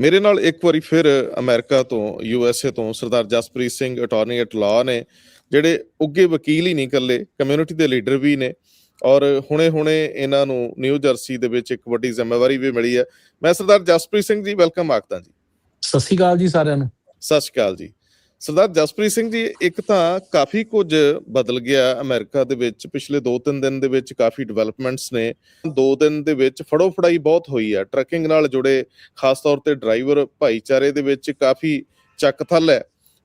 ਮੇਰੇ ਨਾਲ ਇੱਕ ਵਾਰੀ ਫਿਰ ਅਮਰੀਕਾ ਤੋਂ ਯੂ ਐਸ ਏ ਤੋਂ Sardar Jaspreet Singh attorney at law ਨੇ ਜਿਹੜੇ ਉੱਗੇ ਵਕੀਲ ਹੀ ਨਹੀਂ ਇਕੱਲੇ ਕਮਿਊਨਿਟੀ ਦੇ ਲੀਡਰ ਵੀ ਨੇ ਔਰ ਹੁਣੇ-ਹੁਣੇ ਇਹਨਾਂ ਨੂੰ ਨਿਊ ਜਰਸੀ ਦੇ ਵਿੱਚ ਇੱਕ ਵੱਡੀ ਜ਼ਿੰਮੇਵਾਰੀ ਵੀ ਮਿਲੀ ਹੈ। ਮੈਂ ਸਰਦਾਰ ਜਸਪ੍ਰੀਤ ਸਿੰਘ ਜੀ ਵੈਲਕਮ ਆਖਦਾ ਜੀ। ਸਤਿ ਸ਼੍ਰੀ ਅਕਾਲ ਜੀ ਸਾਰਿਆਂ ਨੂੰ। ਸਤਿ ਸ਼੍ਰੀ ਅਕਾਲ ਜੀ। ਸਰਦਾਰ ਜਸਪ੍ਰੀਤ ਸਿੰਘ ਜੀ, ਇੱਕ ਤਾਂ ਕਾਫੀ ਕੁਝ ਬਦਲ ਗਿਆ ਅਮਰੀਕਾ ਦੇ ਵਿੱਚ। ਪਿਛਲੇ 2-3 ਦਿਨ ਦੇ ਵਿੱਚ ਕਾਫੀ ਡਿਵੈਲਪਮੈਂਟਸ ਨੇ। 2 ਦਿਨ ਦੇ ਵਿੱਚ ਫੜੋ ਫੜਾਈ ਬਹੁਤ ਹੋਈ ਹੈ ਟਰੱਕਿੰਗ ਨਾਲ ਜੁੜੇ ਖਾਸ ਤੌਰ ਤੇ ਡਰਾਈਵਰ ਭਾਈਚਾਰੇ ਦੇ ਵਿੱਚ ਕਾਫੀ ਚੱਕਥਲ ਹੈ।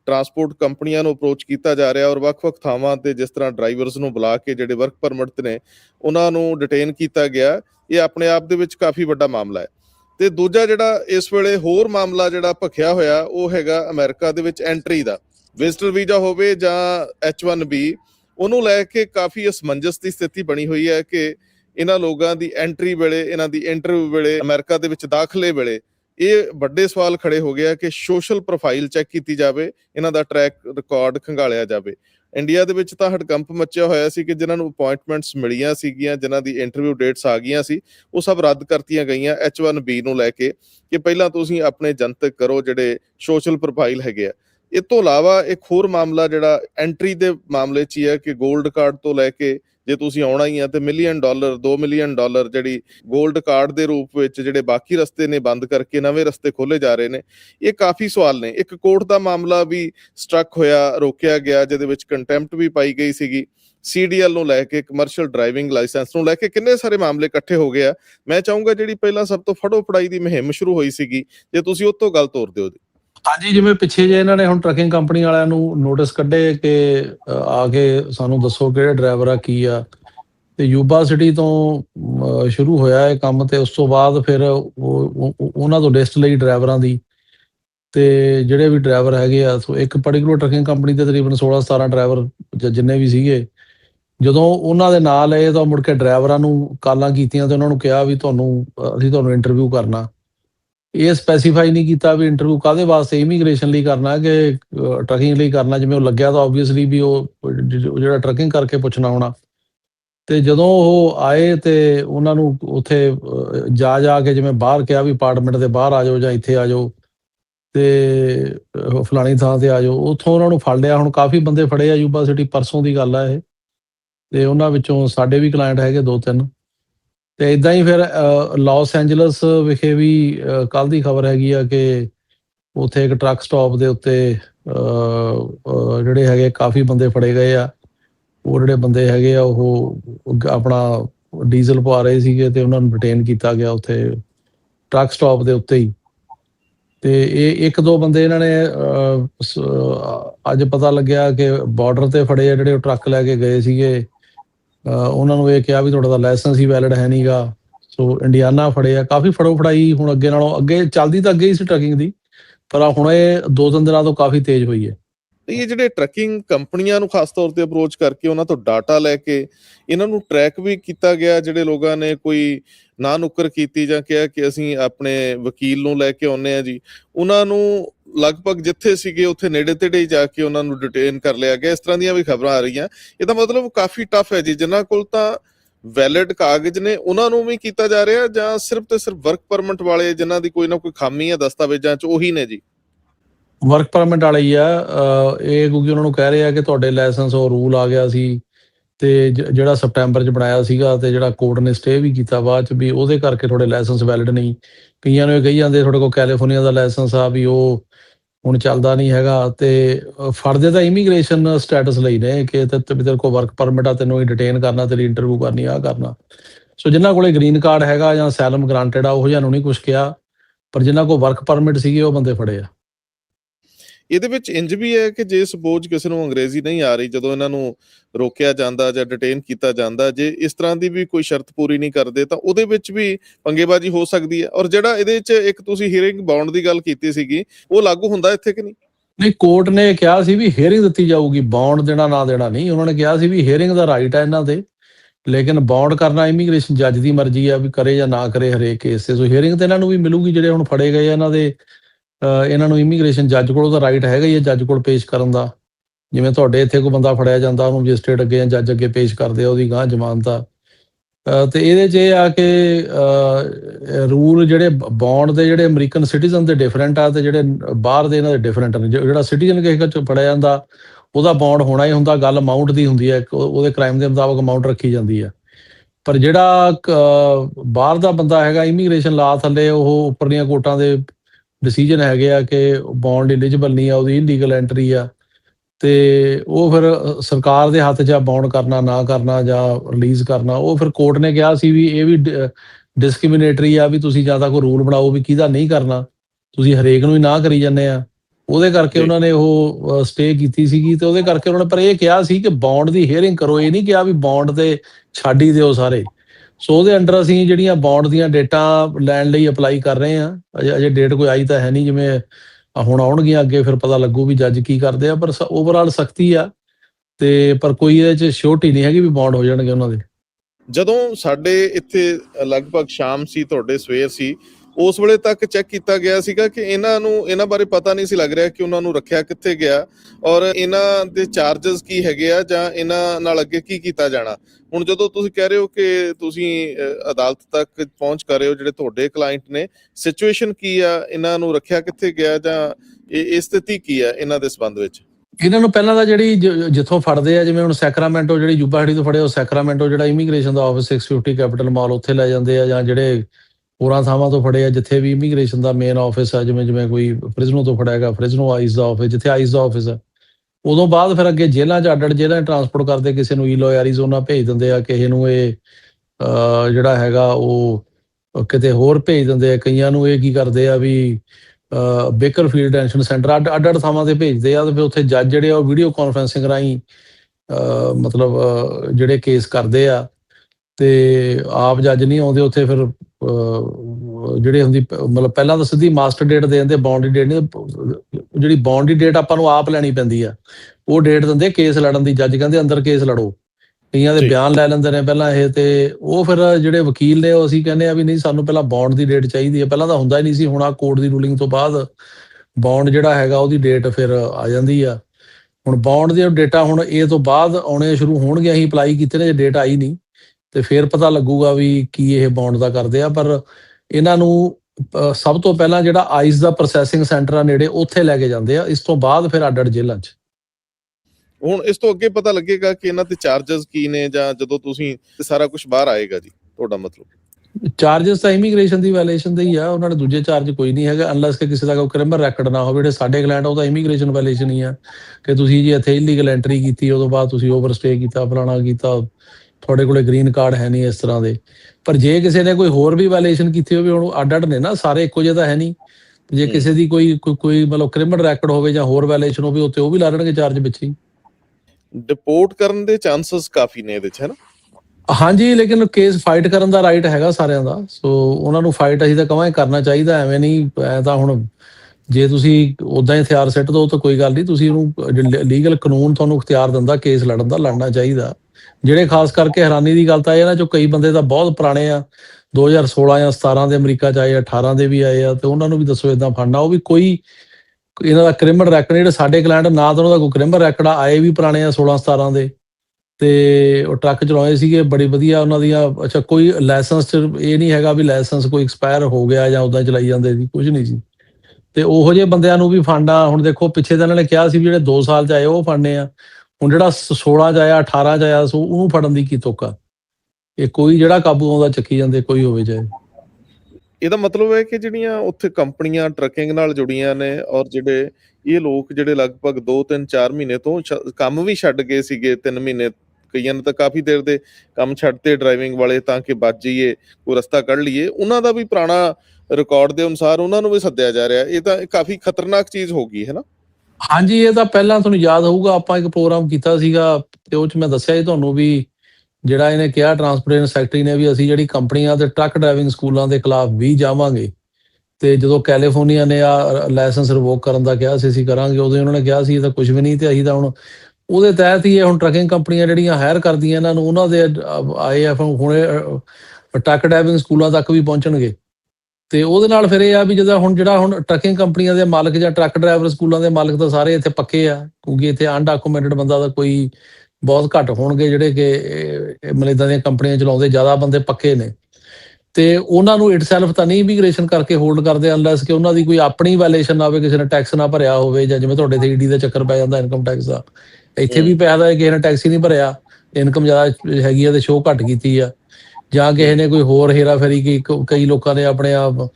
ਟਰਾਂਸਪੋਰਟ ਕੰਪਨੀਆਂ ਨੂੰ ਅਪਰੋਚ ਕੀਤਾ ਜਾ ਰਿਹਾ ਔਰ ਵੱਖ-ਵੱਖ ਥਾਵਾਂ ਤੇ ਜਿਸ ਤਰ੍ਹਾਂ ਡਰਾਈਵਰਸ ਨੂੰ ਬੁਲਾ ਕੇ ਜਿਹੜੇ ਵਰਕ ਪਰਮਿਟ ਨੇ, ਉਹਨਾਂ ਨੂੰ ਡਿਟੇਨ ਕੀਤਾ ਗਿਆ। ਇਹ ਆਪਣੇ ਆਪ ਦੇ ਵਿੱਚ ਕਾਫੀ ਵੱਡਾ ਮਾਮਲਾ ਹੈ। ਤੇ ਦੂਜਾ ਜਿਹੜਾ ਇਸ ਵੇਲੇ ਹੋਰ ਮਾਮਲਾ ਜਿਹੜਾ ਭਖਿਆ ਹੋਇਆ, ਉਹ ਹੈਗਾ ਅਮਰੀਕਾ ਦੇ ਵਿੱਚ ਐਂਟਰੀ ਦਾ। ਵਿਜ਼ਟਰ ਵੀਜ਼ਾ ਹੋਵੇ ਜਾਂ H1B ਉਹਨੂੰ ਲੈ ਕੇ ਕਾਫੀ ਅਸਮੰਜਸ ਦੀ ਸਥਿਤੀ ਬਣੀ ਹੋਈ ਹੈ ਕਿ ਇਹਨਾਂ ਲੋਕਾਂ ਦੀ ਐਂਟਰੀ ਵੇਲੇ, ਇਹਨਾਂ ਦੀ ਇੰਟਰਵਿਊ ਵੇਲੇ, ਅਮਰੀਕਾ ਦੇ ਵਿੱਚ ਦਾਖਲੇ ਵੇਲੇ ਇਹ ਵੱਡੇ ਸਵਾਲ ਖੜੇ ਹੋ ਗਿਆ ਕਿ ਸੋਸ਼ਲ ਪ੍ਰੋਫਾਈਲ ਚੈੱਕ ਕੀਤੀ ਜਾਵੇ, ਇਹਨਾਂ ਦਾ ਟਰੈਕ ਰਿਕਾਰਡ ਖੰਗਾਲਿਆ ਜਾਵੇ। ਇੰਡੀਆ ਦੇ ਵਿੱਚ ਤਾਂ ਹੜਕੰਪ ਮੱਚਿਆ ਹੋਇਆ ਸੀ ਕਿ ਜਿਨ੍ਹਾਂ ਨੂੰ ਅਪਾਇੰਟਮੈਂਟਸ ਮਿਲੀਆਂ ਸੀਗੀਆਂ, ਜਿਨ੍ਹਾਂ ਦੀ ਇੰਟਰਵਿਊ ਡੇਟਸ ਆ ਗਈਆਂ ਸੀ, ਉਹ ਸਭ ਰੱਦ ਕਰਤੀਆਂ ਗਈਆਂ H1B ਨੂੰ ਲੈ ਕੇ ਕਿ ਪਹਿਲਾਂ ਤੁਸੀਂ ਆਪਣੇ ਜਨਤਕ ਕਰੋ ਜਿਹੜੇ ਸੋਸ਼ਲ ਪ੍ਰੋਫਾਈਲ ਹੈਗੇ ਆ। ਇਹ ਤੋਂ ਇਲਾਵਾ ਇੱਕ ਹੋਰ ਮਾਮਲਾ ਜਿਹੜਾ ਐਂਟਰੀ ਦੇ ਮਾਮਲੇ 'ਚ ਹੀ ਹੈ ਕਿ 골ਡ ਕਾਰਡ ਤੋਂ ਲੈ ਕੇ ਜੇ ਤੁਸੀਂ ਆਉਣਾ ਹੀ ਆ ਤੇ ਮਿਲੀਅਨ ਡਾਲਰ 2 ਮਿਲੀਅਨ ਡਾਲਰ ਜਿਹੜੀ 골ਡ ਕਾਰਡ ਦੇ ਰੂਪ ਵਿੱਚ ਜਿਹੜੇ ਬਾਕੀ ਰਸਤੇ ਨੇ ਬੰਦ ਕਰਕੇ ਨਵੇਂ ਰਸਤੇ ਖੋਲੇ ਜਾ ਰਹੇ ਨੇ, ਇਹ ਕਾਫੀ ਸਵਾਲ ਨੇ। ਇੱਕ ਕੋਰਟ ਦਾ ਮਾਮਲਾ ਵੀ ਸਟ੍ਰਕ ਹੋਇਆ, ਰੋਕਿਆ ਗਿਆ, ਜਿਹਦੇ ਵਿੱਚ ਕੰਟੈਂਪਟ ਵੀ ਪਾਈ ਗਈ ਸੀਗੀ। ਸੀਡੀਐਲ ਨੂੰ ਲੈ ਕੇ ਕਮਰਸ਼ੀਅਲ ਡਰਾਈਵਿੰਗ ਲਾਇਸੈਂਸ ਨੂੰ ਲੈ ਕੇ ਕਿੰਨੇ ਸਾਰੇ ਮਾਮਲੇ ਇਕੱਠੇ ਹੋ ਗਏ ਆ। ਮੈਂ ਚਾਹੂੰਗਾ ਜਿਹੜੀ ਪਹਿਲਾਂ ਸਭ ਤੋਂ ਫੜੋ ਫੜਾਈ ਦੀ ਮੁਹਿੰਮ ਸ਼ੁਰੂ ਹੋਈ ਸੀਗੀ, ਜੇ ਤੁਸੀਂ ਉਹ ਤੋਂ ਗੱਲ ਤੋਰ ਦਿਓ ਜੀ। ਹਾਂਜੀ, ਜਿਵੇਂ ਪਿੱਛੇ ਜੇ ਇਹਨਾਂ ਨੇ ਹੁਣ ਟਰੱਕਿੰਗ ਕੰਪਨੀ ਵਾਲਿਆਂ ਨੂੰ ਨੋਟਿਸ ਕੱਢੇ ਕਿ ਆ ਕੇ ਸਾਨੂੰ ਦੱਸੋ ਕਿਹੜੇ ਡਰਾਈਵਰ ਆ, ਕੀ ਆ। ਤੇ ਯੂਬਾ ਸਿਟੀ ਤੋਂ ਸ਼ੁਰੂ ਹੋਇਆ ਇਹ ਕੰਮ ਤੇ ਉਸ ਤੋਂ ਬਾਅਦ ਫਿਰ ਉਹਨਾਂ ਤੋਂ ਲਿਸਟ ਲਈ ਡਰਾਈਵਰਾਂ ਦੀ। ਤੇ ਜਿਹੜੇ ਵੀ ਡਰਾਈਵਰ ਹੈਗੇ ਆ, ਸੋ ਇੱਕ ਪਾਰਟਿਕੂਲਰ ਟਰੱਕਿੰਗ ਕੰਪਨੀ ਦੇ ਤਕਰੀਬਨ 16 17 ਡਰਾਈਵਰ ਜਿੰਨੇ ਵੀ ਸੀਗੇ, ਜਦੋਂ ਉਹਨਾਂ ਦੇ ਨਾਲ ਇਹ ਤਾਂ ਮੁੜ ਕੇ ਡਰਾਈਵਰਾਂ ਨੂੰ ਕਾਲਾਂ ਕੀਤੀਆਂ ਤੇ ਉਹਨਾਂ ਨੂੰ ਕਿਹਾ ਵੀ ਤੁਹਾਨੂੰ ਅਸੀਂ ਤੁਹਾਨੂੰ ਇੰਟਰਵਿਊ ਕਰਨਾ। ਇਹ ਸਪੈਸੀਫਾਈ ਨਹੀਂ ਕੀਤਾ ਵੀ ਇੰਟਰਵਿਊ ਕਾਦੇ ਵਾਸਤੇ ਇਮੀਗ੍ਰੇਸ਼ਨ ਲਈ ਕਰਨਾ ਕਿ ਟਰਕਿੰਗ ਲਈ ਕਰਨਾ ਜਿਵੇਂ ਉਹ ਲੱਗਿਆ ਤਾਂ ਆਬਵੀਅਸਲੀ ਵੀ ਉਹ ਜਿਹੜਾ ਟਰਕਿੰਗ ਕਰਕੇ ਪੁੱਛਣਾ ਹੋਣਾ। ਤੇ ਜਦੋਂ ਉਹ ਆਏ ਤੇ ਉਹਨਾਂ ਨੂੰ ਉੱਥੇ ਜਾ ਜਾ ਕੇ ਜਿਵੇਂ ਬਾਹਰ ਕਿਹਾ ਵੀ ਅਪਾਰਟਮੈਂਟ ਦੇ ਬਾਹਰ ਆ ਜਾਓ ਜਾਂ ਇੱਥੇ ਆ ਜਾਓ ਤੇ ਫਲਾਣੀ ਥਾਂ ਤੇ ਆ ਜਾਓ। ਉੱਥੋਂ ਉਹਨਾਂ ਨੂੰ ਫੜ ਲਿਆ। ਹੁਣ ਕਾਫੀ ਬੰਦੇ ਫੜੇ ਆ। ਯੂਬਾ ਸਿਟੀ ਪਰਸੋਂ ਦੀ ਗੱਲ ਆ ਇਹ। ਤੇ ਉਹਨਾਂ ਵਿੱਚੋਂ ਸਾਡੇ ਵੀ ਕਲਾਇੰਟ ਹੈਗੇ ਦੋ ਤਿੰਨ। ਤੇ ਇਦਾਂ ਹੀ ਫਿਰ ਅ, ਲਾਸ ਐਂਜਲਸ ਵਿਖੇ ਵੀ ਕੱਲ ਦੀ ਖਬਰ ਹੈਗੀ ਆ ਕਿ ਉੱਥੇ ਇੱਕ ਟਰੱਕ ਸਟਾਪ ਦੇ ਉੱਤੇ ਜਿਹੜੇ ਹੈਗੇ ਕਾਫੀ ਬੰਦੇ ਫੜੇ ਗਏ ਆ। ਉਹ ਜਿਹੜੇ ਬੰਦੇ ਹੈਗੇ ਆ ਉਹ ਆਪਣਾ ਡੀਜ਼ਲ ਪਾ ਰਹੇ ਸੀਗੇ ਤੇ ਉਹਨਾਂ ਨੂੰ ਡਿਟੇਨ ਕੀਤਾ ਗਿਆ ਉੱਥੇ ਟਰੱਕ ਸਟਾਪ ਦੇ ਉੱਤੇ ਹੀ। ਤੇ ਇਹ ਇੱਕ ਦੋ ਬੰਦੇ ਇਹਨਾਂ ਨੇ ਅੱਜ ਪਤਾ ਲੱਗਿਆ ਕਿ ਬਾਰਡਰ ਤੇ ਫੜੇ ਆ ਜਿਹੜੇ ਉਹ ਟਰੱਕ ਲੈ ਕੇ ਗਏ ਸੀਗੇ। ਉਹਨਾਂ ਨੂੰ ਇਹ ਕਿਹਾ ਵੀ ਤੁਹਾਡਾ ਤਾਂ ਲਾਇਸੈਂਸ ਹੀ ਵੈਲਿਡ ਹੈ ਨਹੀਂਗਾ ਸੋ ਇੰਡੀਆਨਾ ਫੜੇ ਕਾਫੀ ਫੜੋ ਫੜਾਈ ਹੁਣ ਅੱਗੇ ਨਾਲੋਂ। ਅੱਗੇ ਚੱਲਦੀ ਤਾਂ ਅੱਗੇ ਹੀ ਸੀ ਟਰਕਿੰਗ ਦੀ, ਪਰ ਹੁਣ ਇਹ ਦੋ ਤਿੰਨ ਦਿਨਾਂ ਤੋਂ ਕਾਫੀ ਤੇਜ਼ ਹੋਈ ਹੈ। ਇਹ ਜਿਹੜੇ ਟਰੈਕਿੰਗ ਕੰਪਨੀਆਂ ਨੂੰ ਖਾਸ ਤੌਰ ਤੇ ਅਪਰੋਚ ਕਰਕੇ ਉਹਨਾਂ ਤੋਂ ਡਾਟਾ ਲੈ ਕੇ ਇਹਨਾਂ ਨੂੰ ਟਰੈਕ ਵੀ ਕੀਤਾ ਗਿਆ, ਜਿਹੜੇ ਲੋਕਾਂ ਨੇ ਕੋਈ ਨਾ ਨੁੱਕਰ ਕੀਤੀ ਜਾਂ ਕਿਹਾ ਕਿ ਅਸੀਂ ਆਪਣੇ ਵਕੀਲ ਨੂੰ ਲੈ ਕੇ ਆਉਨੇ ਆ ਜੀ, ਉਹਨਾਂ ਨੂੰ ਲਗਭਗ ਜਿੱਥੇ ਸੀਗੇ, ਉੱਥੇ ਨੇੜੇ ਤੇੜੇ ਜਾ ਕੇ ਉਹਨਾਂ ਨੂੰ ਡਿਟੇਨ ਕਰ ਲਿਆ ਗਿਆ। ਇਸ ਤਰ੍ਹਾਂ ਦੀਆਂ ਵੀ ਖਬਰਾਂ ਆ ਰਹੀਆਂ। ਇਹਦਾ ਮਤਲਬ ਕਾਫੀ ਟਫ ਹੈ ਜੀ। ਜਿਨ੍ਹਾਂ ਕੋਲ ਤਾਂ ਵੈਲਿਡ ਕਾਗਜ਼ ਨੇ, ਉਹਨਾਂ ਨੂੰ ਵੀ ਕੀਤਾ ਜਾ ਰਿਹਾ ਜਾਂ ਸਿਰਫ ਤੇ ਸਿਰਫ ਵਰਕ ਪਰਮਿਟ ਵਾਲੇ ਜਿਨ੍ਹਾਂ ਦੀ ਕੋਈ ਨਾ ਕੋਈ ਖਾਮੀ ਹੈ ਦਸਤਾਵੇਜ਼ਾਂ 'ਚ, ਉਹੀ ਨੇ ਜੀ। ਵਰਕ ਪਰਮਿਟ ਵਾਲੇ ਹੀ ਆ। ਇਹ ਕਿਉਂਕਿ ਉਹਨਾਂ ਨੂੰ ਕਹਿ ਰਹੇ ਆ ਕਿ ਤੁਹਾਡੇ ਲਾਇਸੈਂਸ ਉਹ ਰੂਲ ਆ ਗਿਆ ਸੀ। ਤੇ ਜ- ਜਿਹੜਾ ਸਪਟੈਂਬਰ ਚ ਬਣਾਇਆ ਸੀਗਾ ਤੇ ਜਿਹੜਾ ਕੋਰਟ ਨੇ ਸਟੇ ਵੀ ਕੀਤਾ ਬਾਅਦ ਚ ਵੀ ਉਹਦੇ ਕਰਕੇ ਤੁਹਾਡੇ ਲਾਇਸੈਂਸ ਵੈਲਿਡ ਨਹੀਂ। ਕਈਆਂ ਨੂੰ ਇਹ ਕਹੀ ਜਾਂਦੇ ਤੁਹਾਡੇ ਕੋਲ ਕੈਲੀਫੋਰਨੀਆ ਦਾ ਲਾਇਸੈਂਸ ਆ ਵੀ ਉਹ ਹੁਣ ਚੱਲਦਾ ਨਹੀਂ ਹੈਗਾ ਤੇ ਫੜਦੇ ਤਾਂ ਇਮੀਗ੍ਰੇਸ਼ਨ ਸਟੇਟਸ ਲਈ ਨੇ ਕਿ ਤੇ ਤੇਰੇ ਕੋਲ ਵਰਕ ਪਰਮਿਟ ਆ, ਤੈਨੂੰ ਹੀ ਡਿਟੇਨ ਕਰਨਾ, ਤੇਰੀ ਇੰਟਰਵਿਊ ਕਰਨੀ ਆ ਕਰਨਾ। ਸੋ ਜਿਨ੍ਹਾਂ ਕੋਲੇ ਗ੍ਰੀਨ ਕਾਰਡ ਹੈਗਾ ਜਾਂ ਸੈਲਮ ਗ੍ਰਾਂਟਡ ਆ, ਉਹ ਜਿਹਾ ਨੂੰ ਨਹੀਂ ਕੁਝ ਕਿਹਾ, ਪਰ ਜਿਨ੍ਹਾਂ ਕੋਲ ਵਰਕ ਪਰਮਿਟ ਸੀਗੇ, ਉਹ ਬੰਦੇ ਫੜੇ ਆ। ਇਹਦੇ ਵਿੱਚ ਇੰਜ ਵੀ ਹੈ ਕਿ ਜੇ ਸਪੋਜ਼ ਕਿਸੇ ਨੂੰ ਅੰਗਰੇਜ਼ੀ ਨਹੀਂ ਆ ਰਹੀ, ਜਦੋਂ ਇਹਨਾਂ ਨੂੰ ਰੋਕਿਆ ਜਾਂਦਾ ਜਾਂ ਡਿਟੇਨ ਕੀਤਾ ਜਾਂਦਾ, ਜੇ ਇਸ ਤਰ੍ਹਾਂ ਦੀ ਵੀ ਕੋਈ ਸ਼ਰਤ ਪੂਰੀ ਨਹੀਂ ਕਰਦੇ, ਤਾਂ ਉਹਦੇ ਵਿੱਚ ਵੀ ਪੰਗੇਬਾਜ਼ੀ ਹੋ ਸਕਦੀ ਹੈ। ਔਰ ਜਿਹੜਾ ਇਹਦੇ ਵਿੱਚ ਇੱਕ ਤੁਸੀਂ ਹੀਅਰਿੰਗ ਬਾਉਂਡ ਦੀ ਗੱਲ ਕੀਤੀ ਸੀਗੀ, ਉਹ ਲਾਗੂ ਹੁੰਦਾ ਇੱਥੇ ਕਿ ਨਹੀਂ? ਨਹੀਂ ਕੋਰਟ ਨੇ ਕਿਹਾ ਸੀ ਵੀ ਹੀਅਰਿੰਗ ਦਿੱਤੀ ਜਾਊਗੀ ਬੌਂਡ ਦੇਣਾ, ਨਾ ਦੇਣਾ ਨਹੀਂ। ਉਹਨਾਂ ਨੇ ਕਿਹਾ ਸੀ ਵੀ ਹੀਅਰਿੰਗ ਦਾ ਰਾਈਟ ਹੈ ਇਹਨਾਂ ਦੇ, ਲੇਕਿਨ ਬੌਂਡ ਕਰਨਾ ਇਮੀਗ੍ਰੇਸ਼ਨ ਜੱਜ ਦੀ ਮਰਜ਼ੀ ਆ, ਵੀ ਕਰੇ ਜਾਂ ਨਾ ਕਰੇ ਹਰੇਕ ਕੇਸ ਤੇ। ਸੋ ਹੀਅਰਿੰਗ ਤੇ ਇਹਨਾਂ ਨੂੰ ਵੀ ਮਿਲੂਗੀ, ਜਿਹੜੇ ਹੁਣ ਫੜੇ ਗਏ ਇਹਨਾਂ ਦੇ। ਇਹਨਾਂ ਨੂੰ ਇਮੀਗ੍ਰੇਸ਼ਨ ਜੱਜ ਕੋਲ ਉਹਦਾ ਰਾਈਟ ਹੈਗਾ ਹੀ ਹੈ ਜੱਜ ਕੋਲ ਪੇਸ਼ ਕਰਨ ਦਾ। ਜਿਵੇਂ ਤੁਹਾਡੇ ਇੱਥੇ ਕੋਈ ਬੰਦਾ ਫੜਿਆ ਜਾਂਦਾ, ਉਹਨੂੰ ਮੈਜਿਸਟ੍ਰੇਟ ਅੱਗੇ ਜਾਂ ਜੱਜ ਅੱਗੇ ਪੇਸ਼ ਕਰਦੇ ਆ, ਉਹਦੀ ਗਾਂ ਜ਼ਮਾਨਤ ਆ। ਅਹ ਤੇ ਇਹਦੇ 'ਚ ਇਹ ਆ ਕਿ ਰੂਲ ਜਿਹੜੇ ਬੌਂਡ ਦੇ ਜਿਹੜੇ ਅਮਰੀਕਨ ਸਿਟੀਜ਼ਨ ਦੇ ਡਿਫਰੈਂਟ ਆ ਤੇ ਜਿਹੜੇ ਬਾਹਰ ਦੇ ਇਹਨਾਂ ਦੇ ਡਿਫਰੈਂਟ ਨੇ। ਜਿਹੜਾ ਸਿਟੀਜ਼ਨ ਕਿਸੇ ਚ ਫੜਿਆ ਜਾਂਦਾ, ਉਹਦਾ ਬੌਂਡ ਹੋਣਾ ਹੀ ਹੁੰਦਾ, ਗੱਲ ਅਮਾਉਂਟ ਦੀ ਹੁੰਦੀ ਹੈ, ਇੱਕ ਉਹਦੇ ਕ੍ਰਾਈਮ ਦੇ ਮੁਤਾਬਕ ਅਮਾਉਂਟ ਰੱਖੀ ਜਾਂਦੀ ਹੈ। ਪਰ ਜਿਹੜਾ ਬਾਹਰ ਦਾ ਬੰਦਾ ਹੈਗਾ ਇਮੀਗ੍ਰੇਸ਼ਨ ਲਾ ਥੱਲੇ, ਉਹ ਉੱਪਰਲੀਆਂ ਕੋਟਾਂ ਦੇ ਡਿਸੀਜਨ ਹੈਗੇ ਆ ਕਿ ਬੌਂਡ ਇਲੀਜੀਬਲ ਨਹੀਂ ਆ ਉਹਦੀ ਇਲੀਗਲ ਐਂਟਰੀ ਆ ਤੇ ਉਹ ਫਿਰ ਸਰਕਾਰ ਦੇ ਹੱਥ 'ਚ ਆ ਬੌਂਡ ਕਰਨਾ ਨਾ ਕਰਨਾ ਜਾਂ ਰਿਲੀਜ਼ ਕਰਨਾ ਉਹ ਫਿਰ ਕੋਰਟ ਨੇ ਕਿਹਾ ਸੀ ਵੀ ਇਹ ਵੀ ਡਿਸਕ੍ਰਿਮੀਨੇਟਰੀ ਆ ਵੀ ਤੁਸੀਂ ਜਾਂ ਤਾਂ ਕੋਈ ਰੂਲ ਬਣਾਓ ਵੀ ਕਿਹਦਾ ਨਹੀਂ ਕਰਨਾ ਤੁਸੀਂ ਹਰੇਕ ਨੂੰ ਹੀ ਨਾ ਕਰੀ ਜਾਂਦੇ ਆ ਉਹਦੇ ਕਰਕੇ। ਉਹਨਾਂ ਨੇ ਉਹ ਸਟੇ ਕੀਤੀ ਸੀਗੀ ਤੇ ਉਹਦੇ ਕਰਕੇ ਉਹਨਾਂ ਨੇ ਪਰ ਇਹ ਕਿਹਾ ਸੀ ਕਿ ਬੌਂਡ ਦੀ ਹੀਅਰਿੰਗ ਕਰੋ ਇਹ ਨਹੀਂ ਕਿਹਾ ਵੀ ਬੌਂਡ ਤੇ ਛੱਡ ਹੀ ਦਿਓ ਸਾਰੇ ਸੋ ਉਹਦੇ ਅੰਡਰ ਅਸੀਂ ਜਿਹੜੀਆਂ ਬੌਂਡ ਦੀਆਂ ਡੇਟਾਂ ਲੈਣ ਲਈ ਅਪਲਾਈ ਕਰ ਰਹੇ ਆ ਅਜੇ ਅਜੇ ਡੇਟ ਕੋਈ ਆਈ ਤਾਂ ਹੈ ਨਹੀਂ, ਜਿਵੇਂ ਹੁਣ ਆਉਣਗੀਆਂ ਅੱਗੇ ਫਿਰ ਪਤਾ ਲੱਗੂ ਵੀ ਜੱਜ ਕੀ ਕਰਦੇ ਆ, ਪਰ ਓਵਰਆਲ ਸਖਤੀ ਆ ਤੇ ਪਰ ਕੋਈ ਇਹਦੇ ਚ ਸ਼ੋਰਟੀ ਨਹੀਂ ਹੈਗੀ ਵੀ ਬੌਂਡ ਹੋ ਜਾਣਗੇ ਉਹਨਾਂ ਦੇ। ਜਦੋਂ ਸਾਡੇ ਇੱਥੇ ਲਗਭਗ ਸ਼ਾਮ ਸੀ, ਤੁਹਾਡੇ ਸਵੇਰ ਸੀ ਉਸ ਵੇਲੇ ਤੱਕ ਚੈੱਕ ਕੀਤਾ ਗਿਆ ਸੀਗਾ ਕਿ ਇਹਨਾਂ ਨੂੰ, ਇਹਨਾਂ ਬਾਰੇ ਪਤਾ ਨਹੀਂ ਸੀ ਲੱਗ ਰਿਹਾ ਕਿ ਉਹਨਾਂ ਨੂੰ ਰੱਖਿਆ ਕਿੱਥੇ ਗਿਆ ਔਰ ਇਹਨਾਂ ਦੇ ਚਾਰजेस ਕੀ ਹੈਗੇ ਆ ਜਾਂ ਇਹਨਾਂ ਨਾਲ ਅੱਗੇ ਕੀ ਕੀਤਾ ਜਾਣਾ। ਹੁਣ ਜਦੋਂ ਤੁਸੀਂ ਕਹਿ ਰਹੇ ਹੋ ਕਿ ਤੁਸੀਂ ਅਦਾਲਤ ਤੱਕ ਪਹੁੰਚ ਕਰ ਰਹੇ ਹੋ ਜਿਹੜੇ ਤੁਹਾਡੇ ਕਲਾਇੰਟ ਨੇ ਸਿਚੁਏਸ਼ਨ ਕੀ ਆ? ਇਹਨਾਂ ਨੂੰ ਰੱਖਿਆ ਕਿੱਥੇ ਗਿਆ ਜਾਂ ਇਹ ਸਥਿਤੀ ਕੀ ਆ ਇਹਨਾਂ ਦੇ ਸੰਬੰਧ ਵਿੱਚ? ਇਹਨਾਂ ਨੂੰ ਪਹਿਲਾਂ ਤਾਂ ਜਿਹੜੀ ਜਿੱਥੋਂ ਫੜਦੇ ਆ, ਜਿਵੇਂ ਹੁਣ ਸੈਕਰਾਮੈਂਟੋ ਜਿਹੜੀ ਯੂਬਾ ਹੜੀ ਤੋਂ ਫੜੇ ਉਹ ਸੈਕਰਾਮੈਂਟੋ ਜਿਹੜਾ ਇਮੀਗ੍ਰੇਸ਼ਨ ਦਾ ਆਫਿਸ 650 ਕੈਪੀਟਲ ਮਾਲ ਉੱਥੇ ਲੈ ਜਾਂਦੇ ਆ ਜਾਂ ਜਿਹੜੇ ਹੋਰਾਂ ਥਾਵਾਂ ਤੋਂ ਫੜੇ ਆ, ਜਿੱਥੇ ਵੀ ਇਮੀਗ੍ਰੇਸ਼ਨ ਦਾ ਮੇਨ ਆਫਿਸ ਆ, ਜਿਵੇਂ ਜਿਵੇਂ ਕੋਈ ਫ੍ਰਿਜ਼ਨੋ ਤੋਂ ਫੜਿਆ ਹੈਗਾ ਫ੍ਰਿਜ਼ਨੋ ਦਾ ਆਫਿਸ ਜਿੱਥੇ ਆਈਸ ਦਾ ਆਫਿਸ ਆ। ਉਦੋਂ ਬਾਅਦ ਫਿਰ ਅੱਗੇ ਜੇਲ੍ਹਾਂ ਚ ਅੱਡ ਅੱਡ ਜੇਲ੍ਹਾਂ ਟਰਾਂਸਪੋਰਟ ਕਰਦੇ, ਕਿਸੇ ਨੂੰ ਈਲੋ ਐਰੀਜ਼ੋਨਾ ਭੇਜ ਦਿੰਦੇ ਆ, ਕਿਸੇ ਨੂੰ ਇਹ ਜਿਹੜਾ ਹੈਗਾ ਉਹ, ਕਿਤੇ ਹੋਰ ਭੇਜ ਦਿੰਦੇ ਆ। ਕਈਆਂ ਨੂੰ ਇਹ ਕੀ ਕਰਦੇ ਆ ਵੀ ਬੇਕਰਫੀਲਡ ਟੈਂਸ਼ਨ ਸੈਂਟਰ ਅੱਡ ਅੱਡ ਥਾਵਾਂ ਤੇ ਭੇਜਦੇ ਆ ਤੇ ਫਿਰ ਉੱਥੇ ਜੱਜ ਜਿਹੜੇ ਆ ਉਹ ਵੀਡੀਓ ਕਾਨਫਰੈਂਸਿੰਗ ਰਾਹੀਂ ਮਤਲਬ ਜਿਹੜੇ ਕੇਸ ਕਰਦੇ ਆ। ਤੇ ਆਪ ਜੱਜ ਨਹੀਂ ਆਉਂਦੇ, ਉੱਥੇ ਫਿਰ ਜਿਹੜੇ ਹੁੰਦੀ ਮਤਲਬ ਪਹਿਲਾਂ ਤਾਂ ਸਿੱਧੀ ਮਾਸਟਰ ਡੇਟ ਦੇ ਦਿੰਦੇ ਬੌਂਡ ਦੀ ਡੇਟ ਨਹੀਂ ਜਿਹੜੀ ਬੌਂਡ ਦੀ ਡੇਟ ਆਪਾਂ ਨੂੰ ਆਪ ਲੈਣੀ ਪੈਂਦੀ ਆ ਉਹ ਡੇਟ ਦਿੰਦੇ ਕੇਸ ਲੜਨ ਦੀ ਜੱਜ ਕਹਿੰਦੇ ਅੰਦਰ ਕੇਸ ਲੜੋ। ਕਈਆਂ ਦੇ। ਬਿਆਨ ਲੈ ਲੈਂਦੇ ਨੇ ਪਹਿਲਾਂ ਇਹ ਤੇ ਉਹ ਫਿਰ ਜਿਹੜੇ ਵਕੀਲ ਨੇ ਉਹ ਅਸੀਂ ਕਹਿੰਦੇ ਆ ਵੀ ਨਹੀਂ ਸਾਨੂੰ ਪਹਿਲਾਂ ਬੌਂਡ ਦੀ ਡੇਟ ਚਾਹੀਦੀ ਹੈ ਪਹਿਲਾਂ ਤਾਂ ਹੁੰਦਾ ਹੀ ਨਹੀਂ ਸੀ ਹੁਣ ਆ ਕੋਰਟ ਦੀ ਰੂਲਿੰਗ ਤੋਂ ਬਾਅਦ ਬੌਂਡ ਜਿਹੜਾ ਹੈਗਾ ਉਹਦੀ ਡੇਟ ਫਿਰ ਆ ਜਾਂਦੀ ਆ। ਹੁਣ ਬੌਂਡ ਦੇ ਡੇਟਾ ਹੁਣ ਇਹ ਤੋਂ ਬਾਅਦ ਆਉਣੇ ਸ਼ੁਰੂ ਹੋਣਗੇ ਅਸੀਂ ਅਪਲਾਈ ਕੀਤੇ ਨੇ ਜੇ ਡੇਟ ਆਈ ਨਹੀਂ। ਤੇ ਫਿਰ ਪਤਾ ਲੱਗੂਗਾ ਵੀ ਕੀ ਇਹ ਬੌਂਡ ਦਾ ਕਰਦੇ ਆ ਪਰ ਇਹਨਾਂ ਨੂੰ ਸਭ ਤੋਂ ਪਹਿਲਾਂ ਜਿਹੜਾ ਆਈਸ ਦਾ ਪ੍ਰੋਸੈਸਿੰਗ ਸੈਂਟਰ ਆ ਨੇੜੇ ਉੱਥੇ ਲੈ ਕੇ ਜਾਂਦੇ ਆ ਇਸ ਤੋਂ ਬਾਅਦ ਫਿਰ ਅੱਡ-ਅੱਡ ਜੇਲ੍ਹਾਂ 'ਚ। ਹੁਣ ਇਸ ਤੋਂ ਅੱਗੇ ਪਤਾ ਲੱਗੇਗਾ ਕਿ ਇਹਨਾਂ ਤੇ ਚਾਰजेस ਕੀ ਨੇ ਜਾਂ ਜਦੋਂ ਤੁਸੀਂ ਸਾਰਾ ਕੁਝ ਬਾਹਰ ਆਏਗਾ ਜੀ ਤੁਹਾਡਾ ਮਤਲਬ। ਚਾਰजेस ਤਾਂ ਇਮੀਗ੍ਰੇਸ਼ਨ ਦੀ ਵੈਲੇਸ਼ਨ ਦੇ ਹੀ ਆ ਉਹਨਾਂ ਨੇ ਦੂਜੇ ਚਾਰਜ ਕੋਈ ਨਹੀਂ ਹੈਗਾ ਅਨਲੈਸ ਕਿ ਕਿਸੇ ਦਾ ਕੋਈ ਕ੍ਰਿਮੀਨਲ ਰੈਕਡ ਨਾ ਹੋਵੇ ਜਿਹੜੇ ਸਾਡੇ ਕਲੈਂਟ ਉਹ ਤਾਂ ਇਮੀਗ੍ਰੇਸ਼ਨ ਵਾਇਲੇਸ਼ਨ ਹੀ ਆ। ਕਿ ਤੁਸੀਂ ਜੀ ਇੱਥੇ ਇਲੀਗਲ ਐਂਟਰੀ ਕੀਤੀ ਉਦੋਂ ਬਾਅਦ ਤੁਸੀਂ ਓਵਰਸਟੇ ਕੀਤਾ ਫਲਾਣਾ ਕੀਤਾ ਤੁਹਾਡੇ ਕੋਲੇ ਗ੍ਰੀਨ ਕਾਰਡ ਹੈ ਨਹੀਂ ਇਸ ਤਰ੍ਹਾਂ ਦੇ। ਪਰ ਜੇ ਕਿਸੇ ਨੇ ਕੋਈ ਹੋਰ ਵੀ ਵਾਇਲੇਸ਼ਨ ਕੀਤੀ ਹੋਵੇ ਹੁਣ ਅੱਡ ਅੱਡ ਨੇ ਨਾ ਸਾਰੇ ਇੱਕੋ ਜਿਹੇ ਤਾਂ ਹੈ ਨਹੀਂ। ਜੇ। ਕਿਸੇ ਦੀ ਕੋਈ ਕੋਈ- ਮਤਲਬ ਕ੍ਰਿਮੀਨਲ ਰੈਕੋਰਡ ਹੋਵੇ ਜਾਂ ਹੋਰ ਵਾਇਲੇਸ਼ਨ ਹੋਵੇ ਉੱਤੇ ਉਹ ਵੀ ਲਾ ਲੈਣਗੇ ਚਾਰਜ ਵਿੱਚ ਹੀ। ਡਿਪੋਰਟ ਕਰਨ ਦੇ ਚਾਂਸਸ ਕਾਫੀ ਨੇ ਇਹਦੇ ਚ ਹੈ ਨਾ? ਹਾਂਜੀ ਲੇਕਿਨ ਕੇਸ ਫਾਈਟ ਕਰਨ ਦਾ ਰਾਈਟ ਹੈਗਾ ਸਾਰਿਆਂ ਦਾ। ਸੋ ਉਹਨਾਂ ਨੂੰ ਫਾਈਟ ਅਸੀਂ ਤਾਂ ਕਵਾਂ ਕਰਨਾ ਚਾਹੀਦਾ ਐਵੇਂ ਨਹੀਂ ਐ ਤਾਂ ਹੁਣ ਜੇ ਤੁਸੀਂ ਉਦਾਂ ਹੀ ਹਥਿਆਰ ਸਿੱਟ ਦੋ ਤਾਂ ਕੋਈ ਗੱਲ ਨਹੀਂ ਤੁਸੀਂ ਉਹਨੂੰ ਲੀਗਲ ਕਾਨੂੰਨ ਤੁਹਾਨੂੰ ਅਖਤਿਆਰ ਦਿੰਦਾ ਕੇਸ ਲੜਨ ਦਾ ਲੜਨਾ ਚਾਹੀਦਾ। ਜਿਹੜੇ ਖਾਸ ਕਰਕੇ ਹੈਰਾਨੀ ਦੀ ਗੱਲ ਤਾਂ ਇਹ ਇਹਨਾਂ ਚੋਂ ਕਈ ਬੰਦੇ ਤਾਂ ਬਹੁਤ ਪੁਰਾਣੇ ਆ 2016 ਜਾਂ 17 ਦੇ ਅਮਰੀਕਾ ਚ ਆਏ ਆ 18 ਦੇ ਵੀ ਆਏ ਆ, ਤੇ ਉਹਨਾਂ ਨੂੰ ਵੀ ਦੱਸੋ ਇਦਾਂ ਫੜਨਾ। ਉਹ ਵੀ ਕੋਈ ਇਹਨਾਂ ਦਾ ਕ੍ਰਿਮੀਨਲ ਰੈਕੋਰਡ, ਜਿਹੜੇ ਸਾਡੇ ਕਲਾਇੰਟ ਨਾ ਤਾਂ ਉਹਨਾਂ ਦਾ ਕੋਈ ਕ੍ਰਿਮੀਨਲ ਰੈਕੋਰਡ ਆਏ ਵੀ ਪੁਰਾਣੇ ਆ 16 17 ਦੇ। ਤੇ ਉਹ ਟਰੱਕ ਚਲਾਉਂਦੇ ਸੀਗੇ, ਬੜੀ ਵਧੀਆ ਉਹਨਾਂ ਦੀਆਂ, ਅੱਛਾ, ਕੋਈ ਲਾਇਸੈਂਸ ਚ ਇਹ ਨਹੀਂ ਹੈਗਾ ਵੀ ਲਾਇਸੈਂਸ ਕੋਈ ਐਕਸਪਾਇਰ ਹੋ ਗਿਆ ਜਾਂ ਉਦਾਂ ਚਲਾਈ ਜਾਂਦੇ ਸੀ ਕੁਝ ਨਹੀਂ ਸੀ। ਤੇ ਉਹੋ ਜਿਹੇ ਬੰਦਿਆਂ ਨੂੰ ਵੀ ਫਾਂਡਾ ਹੁਣ ਦੇਖੋ, ਪਿੱਛੇ ਤਾਂ ਇਹਨਾਂ ਨੇ ਕਿਹਾ ਸੀ ਵੀ ਜਿਹੜੇ 2 ਸਾਲ ਚ ਆਏ ਉਹ ਫਾਂਡੇ ਆ। ਹੁਣ ਜਿਹੜਾ 16 ਚ 18 ਚ ਸੋ ਉਹਨੂੰ ਫੜਨ ਦੀ ਕੀ ਤੋਕਾ? ਇਹ ਕੋਈ ਜਿਹੜਾ ਕਾਬੂ ਆਉਂਦਾ, ਚੱਕੀ ਜਾਂਦੇ, ਕੋਈ ਹੋਵੇ ਚਾਹੇ ਇਹਦਾ ਮਤਲਬ ਹੈ ਕਿ ਜਿਹੜੀਆਂ ਉੱਥੇ ਕੰਪਨੀਆਂ ਟਰੱਕਿੰਗ ਨਾਲ ਜੁੜੀਆਂ ਨੇ ਔਰ ਜਿਹੜੇ ਇਹ ਲੋਕ ਜਿਹੜੇ ਲਗਭਗ 2 3 4 ਮਹੀਨੇ ਤੋਂ ਕੰਮ ਵੀ ਛੱਡ ਗਏ ਸੀਗੇ 3 ਮਹੀਨੇ, ਕਈਆਂ ਨੇ ਤਾਂ ਕਾਫੀ ਦੇਰ ਦੇ ਕੰਮ ਛੱਡਤੇ ਡਰਾਈਵਿੰਗ ਵਾਲੇ ਤਾਂ ਕਿ ਬਚ ਜਾਈਏ, ਕੋਈ ਰਸਤਾ ਕੱਢ ਲਈਏ। ਉਹਨਾਂ ਦਾ ਵੀ ਪੁਰਾਣਾ ਰਿਕਾਰਡ ਦੇ ਅਨੁਸਾਰ ਉਹਨਾਂ ਨੂੰ ਵੀ ਸੱਦਿਆ ਜਾ ਰਿਹਾ। ਇਹ ਤਾਂ ਕਾਫੀ ਖਤਰਨਾਕ ਚੀਜ਼ ਹੋ ਗਈ, ਹੈ ਨਾ? ਹਾਂਜੀ, ਇਹ ਤਾਂ ਪਹਿਲਾਂ ਤੁਹਾਨੂੰ ਯਾਦ ਹੋਊਗਾ, ਆਪਾਂ ਇੱਕ ਪ੍ਰੋਗਰਾਮ ਕੀਤਾ ਸੀਗਾ ਤੇ ਉਹ ਚ ਮੈਂ ਦੱਸਿਆ ਸੀ ਤੁਹਾਨੂੰ ਵੀ ਜਿਹੜਾ ਇਹਨੇ ਕਿਹਾ ਟਰਾਂਸਪੋਰਟੇਸ਼ਨ ਸੈਕਟਰੀ ਨੇ ਵੀ ਅਸੀਂ ਜਿਹੜੀ ਕੰਪਨੀਆਂ ਤੇ ਟਰੱਕ ਡਰਾਈਵਿੰਗ ਸਕੂਲਾਂ ਦੇ ਖਿਲਾਫ ਵੀ ਜਾਵਾਂਗੇ। ਤੇ ਜਦੋਂ ਕੈਲੀਫੋਰਨੀਆ ਨੇ ਆ ਲਾਇਸੈਂਸ ਰਿਵੋਕ ਕਰਨ ਦਾ ਕਿਹਾ ਸੀ, ਅਸੀਂ ਕਰਾਂਗੇ, ਉਦੋਂ ਉਹਨਾਂ ਨੇ ਕਿਹਾ ਸੀ, ਇਹ ਤਾਂ ਕੁਝ ਵੀ ਨਹੀਂ ਤੇ ਅਸੀਂ ਤਾਂ ਹੁਣ ਉਹਦੇ ਤਹਿਤ ਹੀ ਇਹ ਹੁਣ ਟਰੱਕਿੰਗ ਕੰਪਨੀਆਂ ਜਿਹੜੀਆਂ ਹਾਇਰ ਕਰਦੀਆਂ ਇਹਨਾਂ ਨੂੰ, ਉਹਨਾਂ ਦੇ ਆਏ ਆ, ਹੁਣ ਟਰੱਕ ਡਰਾਈਵਿੰਗ ਸਕੂਲਾਂ ਤੱਕ ਵੀ ਪਹੁੰਚਣਗੇ। ਤੇ ਉਹਦੇ ਨਾਲ ਫਿਰ ਇਹ ਆ ਵੀ ਜਦੋਂ ਹੁਣ ਜਿਹੜਾ ਹੁਣ ਟਰੱਕਿੰਗ ਕੰਪਨੀਆਂ ਦੇ ਮਾਲਕ ਜਾਂ ਟਰੱਕ ਡਰਾਈਵਰ ਸਕੂਲਾਂ ਦੇ ਮਾਲਕ ਤਾਂ ਸਾਰੇ ਇੱਥੇ ਪੱਕੇ ਆ ਕਿਉਂਕਿ ਇੱਥੇ ਅਨਡਾਕੂਮੈਂਟਡ ਬੰਦਾ ਦਾ ਕੋਈ ਬਹੁਤ ਘੱਟ ਹੋਣਗੇ ਜਿਹੜੇ ਕਿ ਏਦਾਂ ਦੀਆਂ ਕੰਪਨੀਆਂ ਚਲਾਉਂਦੇ ਜ਼ਿਆਦਾ ਬੰਦੇ ਪੱਕੇ ਨੇ। ਤੇ ਉਹਨਾਂ ਨੂੰ ਇਟਸੈਲਫ ਤਾਂ ਨਹੀਂ ਇਮੀਗ੍ਰੇਸ਼ਨ ਕਰਕੇ ਹੋਲਡ ਕਰਦੇ ਅਨਲੈਸ ਕਿ ਉਹਨਾਂ ਦੀ ਕੋਈ ਆਪਣੀ ਵਾਇਲੇਸ਼ਨ ਨਾ ਹੋਵੇ ਕਿਸੇ ਨੇ ਟੈਕਸ ਨਾ ਭਰਿਆ ਹੋਵੇ ਜਾਂ ਜਿਵੇਂ ਤੁਹਾਡੇ ਤੇ ਈਡੀ ਦਾ ਚੱਕਰ ਪੈ ਜਾਂਦਾ ਇਨਕਮ ਟੈਕਸ ਦਾ। ਇੱਥੇ ਵੀ ਪੈਦਾ ਹੈ ਕਿਸੇ ਨੇ ਟੈਕਸ ਹੀ ਨਹੀਂ ਭਰਿਆ ਇਨਕਮ ਜ਼ਿਆਦਾ ਹੈਗੀ ਆ ਤੇ ਸ਼ੋਅ ਘੱਟ ਕੀਤੀ ਆ। ਜਾਂ ਕਿਸੇ ਨੇ ਕੋਈ ਹੋਰ ਹੇਰਾ ਫੇਰੀ ਕੀ ਕਈ ਲੋਕਾਂ ਨੇ ਆਪਣੇ ਆਪ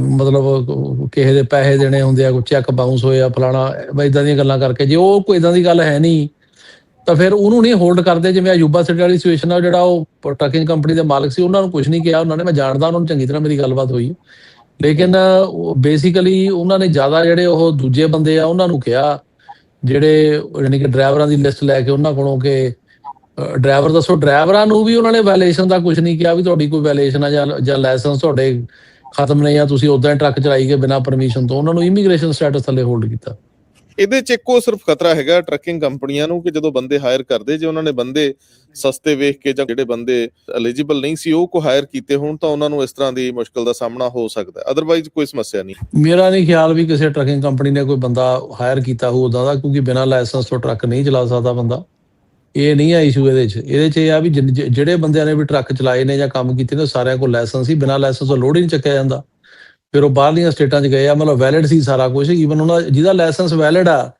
ਮਤਲਬ, ਕਿਸੇ ਦੇ ਪੈਸੇ ਦੇਣੇ ਹੁੰਦੇ ਆ, ਕੋਈ ਚੈੱਕ ਬਾਉਂਸ ਹੋਇਆ, ਫਲਾਣਾ ਇਦਾਂ ਦੀਆਂ ਗੱਲਾਂ ਕਰਕੇ। ਜੇ ਉਹ ਕੋਈ ਇਦਾਂ ਦੀ ਗੱਲ ਹੈ ਨਹੀਂ, ਤਾਂ ਫਿਰ ਉਹਨੂੰ ਨਹੀਂ ਹੋਲਡ ਕਰਦੇ ਜਿਵੇਂ ਅਯੂਬਾ ਸਿਟੀ ਵਾਲੀ ਸਿਚੁਏਸ਼ਨ ਆ, ਜਿਹੜਾ ਉਹ ਟਰਕਿੰਗ ਕੰਪਨੀ ਦੇ ਮਾਲਕ ਸੀ, ਉਹਨਾਂ ਨੂੰ ਕੁਝ ਨਹੀਂ ਕਿਹਾ, ਉਹਨਾਂ ਨੇ, ਮੈਂ ਜਾਣਦਾ ਉਹਨਾਂ ਨੂੰ ਚੰਗੀ ਤਰ੍ਹਾਂ ਮੇਰੀ ਗੱਲਬਾਤ ਹੋਈ। ਲੇਕਿਨ ਬੇਸਿਕਲੀ ਉਹਨਾਂ ਨੇ ਜ਼ਿਆਦਾ ਜਿਹੜੇ ਉਹ ਦੂਜੇ ਬੰਦੇ ਆ, ਉਹਨਾਂ ਨੂੰ ਕਿਹਾ, ਜਿਹੜੇ, ਯਾਨੀ ਕਿ ਡਰਾਈਵਰਾਂ ਦੀ ਲਿਸਟ ਲੈ ਕੇ ਉਹਨਾਂ ਕੋਲੋਂ ਕਿ ਡਰਾਈਵਰ ਦੱਸੋ ਡਰਾਈਵਰਾਂ ਨੂੰ ਵੀ ਉਹਨਾਂ ਨੇ ਵਾਇਲੇਸ਼ਨ ਦਾ ਕੁਝ ਨਹੀਂ ਕਿਹਾ ਵੀ ਤੁਹਾਡੀ ਕੋਈ ਵਾਇਲੇਸ਼ਨ ਆ ਜਾਂ ਜਾਂ ਲਾਇਸੈਂਸ ਤੁਹਾਡੇ ਖਤਮ ਨੇ ਜਾਂ ਤੁਸੀਂ ਉਦਾਂ ਹੀ ਟਰੱਕ ਚਲਾਈ ਗਏ ਬਿਨਾਂ ਪਰਮਿਸ਼ਨ ਤੋਂ। ਉਹਨਾਂ ਨੂੰ ਇਮੀਗ੍ਰੇਸ਼ਨ ਸਟੇਟਸ ਥੱਲੇ ਹੋਲਡ ਕੀਤਾ। ਇਹਦੇ ਚ ਇੱਕੋ ਸਿਰਫ ਖਤਰਾ ਹੈਗਾ ਟਰੱਕਿੰਗ ਕੰਪਨੀਆਂ ਨੂੰ ਕਿ ਜਦੋਂ ਬੰਦੇ ਹਾਇਰ ਕਰਦੇ ਜੇ ਉਹਨਾਂ ਨੇ ਬੰਦੇ ਸਸਤੇ ਵੇਖ ਕੇ ਜਾਂ ਜਿਹੜੇ ਬੰਦੇ ਐਲੀਜੀਬਲ ਨਹੀਂ ਸੀ ਉਹ ਕੋ ਹਾਇਰ ਕੀਤੇ ਹੋਣ ਤਾਂ ਉਹਨਾਂ ਨੂੰ ਇਸ ਤਰ੍ਹਾਂ ਦੀ ਮੁਸ਼ਕਲ ਦਾ ਸਾਹਮਣਾ ਹੋ ਸਕਦਾ ਅਦਰਵਾਈਜ਼ ਕੋਈ ਸਮੱਸਿਆ ਨਹੀਂ। ਮੇਰਾ ਨਹੀਂ ਖਿਆਲ ਵੀ ਕਿਸੇ ਟਰੱਕਿੰਗ ਕੰਪਨੀ ਨੇ ਕੋਈ ਬੰਦਾ ਹਾਇਰ ਕੀਤਾ ਹੋਊ ਉਦਾਂ ਦਾ ਕਿਉਂਕਿ ਬਿਨਾਂ ਲਾਇਸੈਂਸ ਤੋਂ ਟਰੱਕ ਨਹੀਂ ਚਲਾ ਸਕਦਾ ਬੰਦਾ। ਇਹ ਨਹੀਂ ਆ ਇਸ਼ੂ ਇਹਦੇ 'ਚ। ਇਹਦੇ 'ਚ ਇਹ ਆ ਵੀ ਜਿਹੜੇ ਬੰਦਿਆਂ ਨੇ ਵੀ ਟਰੱਕ ਚਲਾਏ ਨੇ ਜਾਂ ਕੰਮ ਕੀਤੇ ਨੇ ਸਾਰਿਆਂ ਕੋਲ ਲਾਇਸੈਂਸ ਸੀ। ਬਿਨਾਂ ਲਾਇਸੈਂਸ ਤੋਂ ਲੋਡ ਹੀ ਨਹੀਂ ਚੱਕਿਆ ਜਾਂਦਾ। ਫਿਰ ਉਹ ਬਾਹਰਲੀਆਂ ਸਟੇਟਾਂ 'ਚ ਗਏ ਆ ਮਤਲਬ ਵੈਲਿਡ ਸੀ ਸਾਰਾ ਕੁਝ ਈਵਨ ਉਹਨਾਂ ਜਿਹਦਾ ਲਾਇਸੈਂਸ ਵੈਲਿਡ ਆ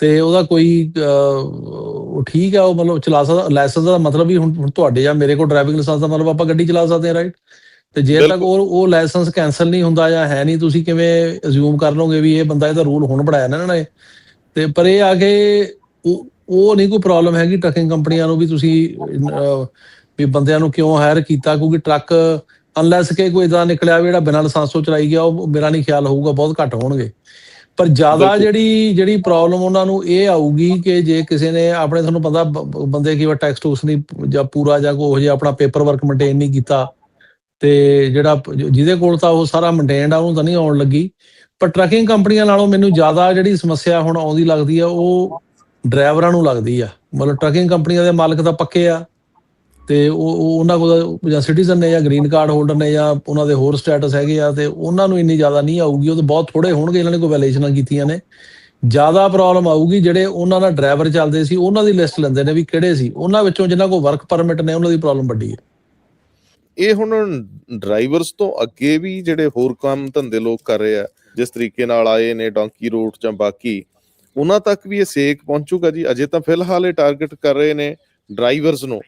ਤੇ ਉਹਦਾ ਕੋਈ ਉਹ ਠੀਕ ਆ ਉਹ ਮਤਲਬ ਚਲਾ ਸਕਦਾ। ਲਾਇਸੈਂਸ ਦਾ ਮਤਲਬ ਵੀ ਹੁਣ ਤੁਹਾਡੇ ਜਾਂ ਮੇਰੇ ਕੋਲ ਡਰਾਈਵਿੰਗ ਲਾਇਸੈਂਸ ਦਾ ਮਤਲਬ ਆਪਾਂ ਗੱਡੀ ਚਲਾ ਸਕਦੇ ਹਾਂ ਰਾਈਟ ਤੇ ਜੇ ਤੱਕ ਉਹ ਉਹ ਲਾਇਸੈਂਸ ਕੈਨਸਲ ਨਹੀਂ ਹੁੰਦਾ ਜਾਂ ਹੈ ਨਹੀਂ ਤੁਸੀਂ ਕਿਵੇਂ ਅਜ਼ਿਊਮ ਕਰ ਲਓਗੇ ਵੀ ਇਹ ਬੰਦਾ ਇਹਦਾ ਰੂਲ ਹੁਣ ਬਣਾਇਆ ਨਾ ਇਹਨਾਂ ਨੇ? ਤੇ ਪਰ ਇਹ ਆ ਕਿ ਉਹ ਉਹ ਨਹੀਂ ਕੋਈ ਪ੍ਰੋਬਲਮ ਹੈਗੀ ਟਰੱਕਿੰਗ ਕੰਪਨੀਆਂ ਨੂੰ ਵੀ ਤੁਸੀਂ ਵੀ ਬੰਦਿਆਂ ਨੂੰ ਕਿਉਂ ਹਾਇਰ ਕੀਤਾ? ਕਿਉਂਕਿ ਟਰੱਕ ਅਨਲੈਸ ਕਿ ਕੋਈ ਇਦਾਂ ਨਿਕਲਿਆ ਵੀ ਜਿਹੜਾ ਬਿਨਾਂ ਲਾਇਸੈਂਸ ਤੋਂ ਚਲਾਈ ਗਿਆ ਉਹ ਮੇਰਾ ਨਹੀਂ ਖਿਆਲ ਹੋਊਗਾ ਬਹੁਤ ਘੱਟ ਹੋਣਗੇ। ਪਰ ਜ਼ਿਆਦਾ। ਜਿਹੜੀ ਜਿਹੜੀ ਪ੍ਰੋਬਲਮ ਉਹਨਾਂ ਨੂੰ ਇਹ ਆਊਗੀ ਕਿ ਜੇ ਕਿਸੇ ਨੇ ਆਪਣੇ ਤੁਹਾਨੂੰ ਪਤਾ ਬੰਦੇ ਕੀ ਵਾ ਟੈਕਸ ਟੂਕਸ ਨਹੀਂ ਜਾਂ ਪੂਰਾ ਜਾਂ ਕੋਈ ਜਿਹਾ ਆਪਣਾ ਪੇਪਰ ਵਰਕ ਮੇਨਟੇਨ ਨਹੀਂ ਕੀਤਾ ਤੇ ਜਿਹੜਾ ਜਿਹਦੇ ਕੋਲ ਤਾਂ ਉਹ ਸਾਰਾ ਮੇਨਟੇਨਡ ਆ ਉਹਨੂੰ ਤਾਂ ਨਹੀਂ ਆਉਣ ਲੱਗੀ। ਪਰ ਟਰੱਕਿੰਗ ਕੰਪਨੀਆਂ ਨਾਲੋਂ ਮੈਨੂੰ ਜ਼ਿਆਦਾ ਜਿਹੜੀ ਸਮੱਸਿਆ ਹੁਣ ਆਉਂਦੀ ਲੱਗਦੀ ਆ ਉਹ ਡਰਾਈਵਰਾਂ ਨੂੰ ਲੱਗਦੀ ਆ। ਮਤਲਬ ਟਰੱਕਿੰਗ ਕੰਪਨੀਆਂ ਦੇ ਮਾਲਕ ਤਾਂ ਪੱਕੇ ਆ। ਤੇ ਉਹ ਉਹਨਾਂ ਕੋਲ ਜਾਂ ਸਿਟੀਜ਼ਨ ਨੇ ਜਾਂ ਗ੍ਰੀਨ ਕਾਰਡ ਹੋਲਡਰ ਨੇ ਜਾਂ ਉਹਨਾਂ ਦੇ ਹੋਰ ਸਟੇਟਸ ਹੈਗੇ ਆ ਤੇ ਉਹਨਾਂ ਨੂੰ ਇੰਨੀ ਜ਼ਿਆਦਾ ਨਹੀਂ ਆਊਗੀ। ਉਹ ਤਾਂ ਬਹੁਤ ਥੋੜੇ ਹੋਣਗੇ ਇਹਨਾਂ ਨੇ ਕੋਈ ਵੈਲੇਸ਼ਨਾਂ ਕੀਤੀਆਂ ਨੇ। ਜ਼ਿਆਦਾ ਪ੍ਰੋਬਲਮ ਆਊਗੀ ਜਿਹੜੇ ਉਹਨਾਂ ਦਾ ਡਰਾਈਵਰ ਚੱਲਦੇ ਸੀ, ਉਹਨਾਂ ਦੀ ਲਿਸਟ ਲੈਂਦੇ ਨੇ ਵੀ ਕਿਹੜੇ ਸੀ। ਉਹਨਾਂ ਵਿੱਚੋਂ ਜਿਨ੍ਹਾਂ ਕੋਲ ਵਰਕ ਪਰਮਿਟ ਨੇ, ਉਹਨਾਂ ਦੀ ਪ੍ਰੋਬਲਮ ਵੱਡੀ ਹੈ ਇਹ ਹੁਣ ਡਰਾਈਵਰਸ ਤੋਂ ਅੱਗੇ ਵੀ ਜਿਹੜੇ ਹੋਰ ਕੰਮ ਧੰਦੇ ਲੋਕ ਕਰ ਰਹੇ ਆ, ਜਿਸ ਤਰੀਕੇ ਨਾਲ ਆਏ ਨੇ ਡੌਂਕੀ ਰੂਟ ਜਾਂ ਬਾਕੀ ਉਹਨਾਂ ਤੱਕ ਵੀ ਇਹ ਸੇਕ ਪਹੁੰਚੂਗਾ ਜੀ। ਅਜੇ ਤਾਂ ਫਿਲਹਾਲ ਇਹ ਟਾਰਗੇਟ ਕਰ ਰਹੇ ਨੇ ਡਰਾਈਵਰਸ ਨੂੰ।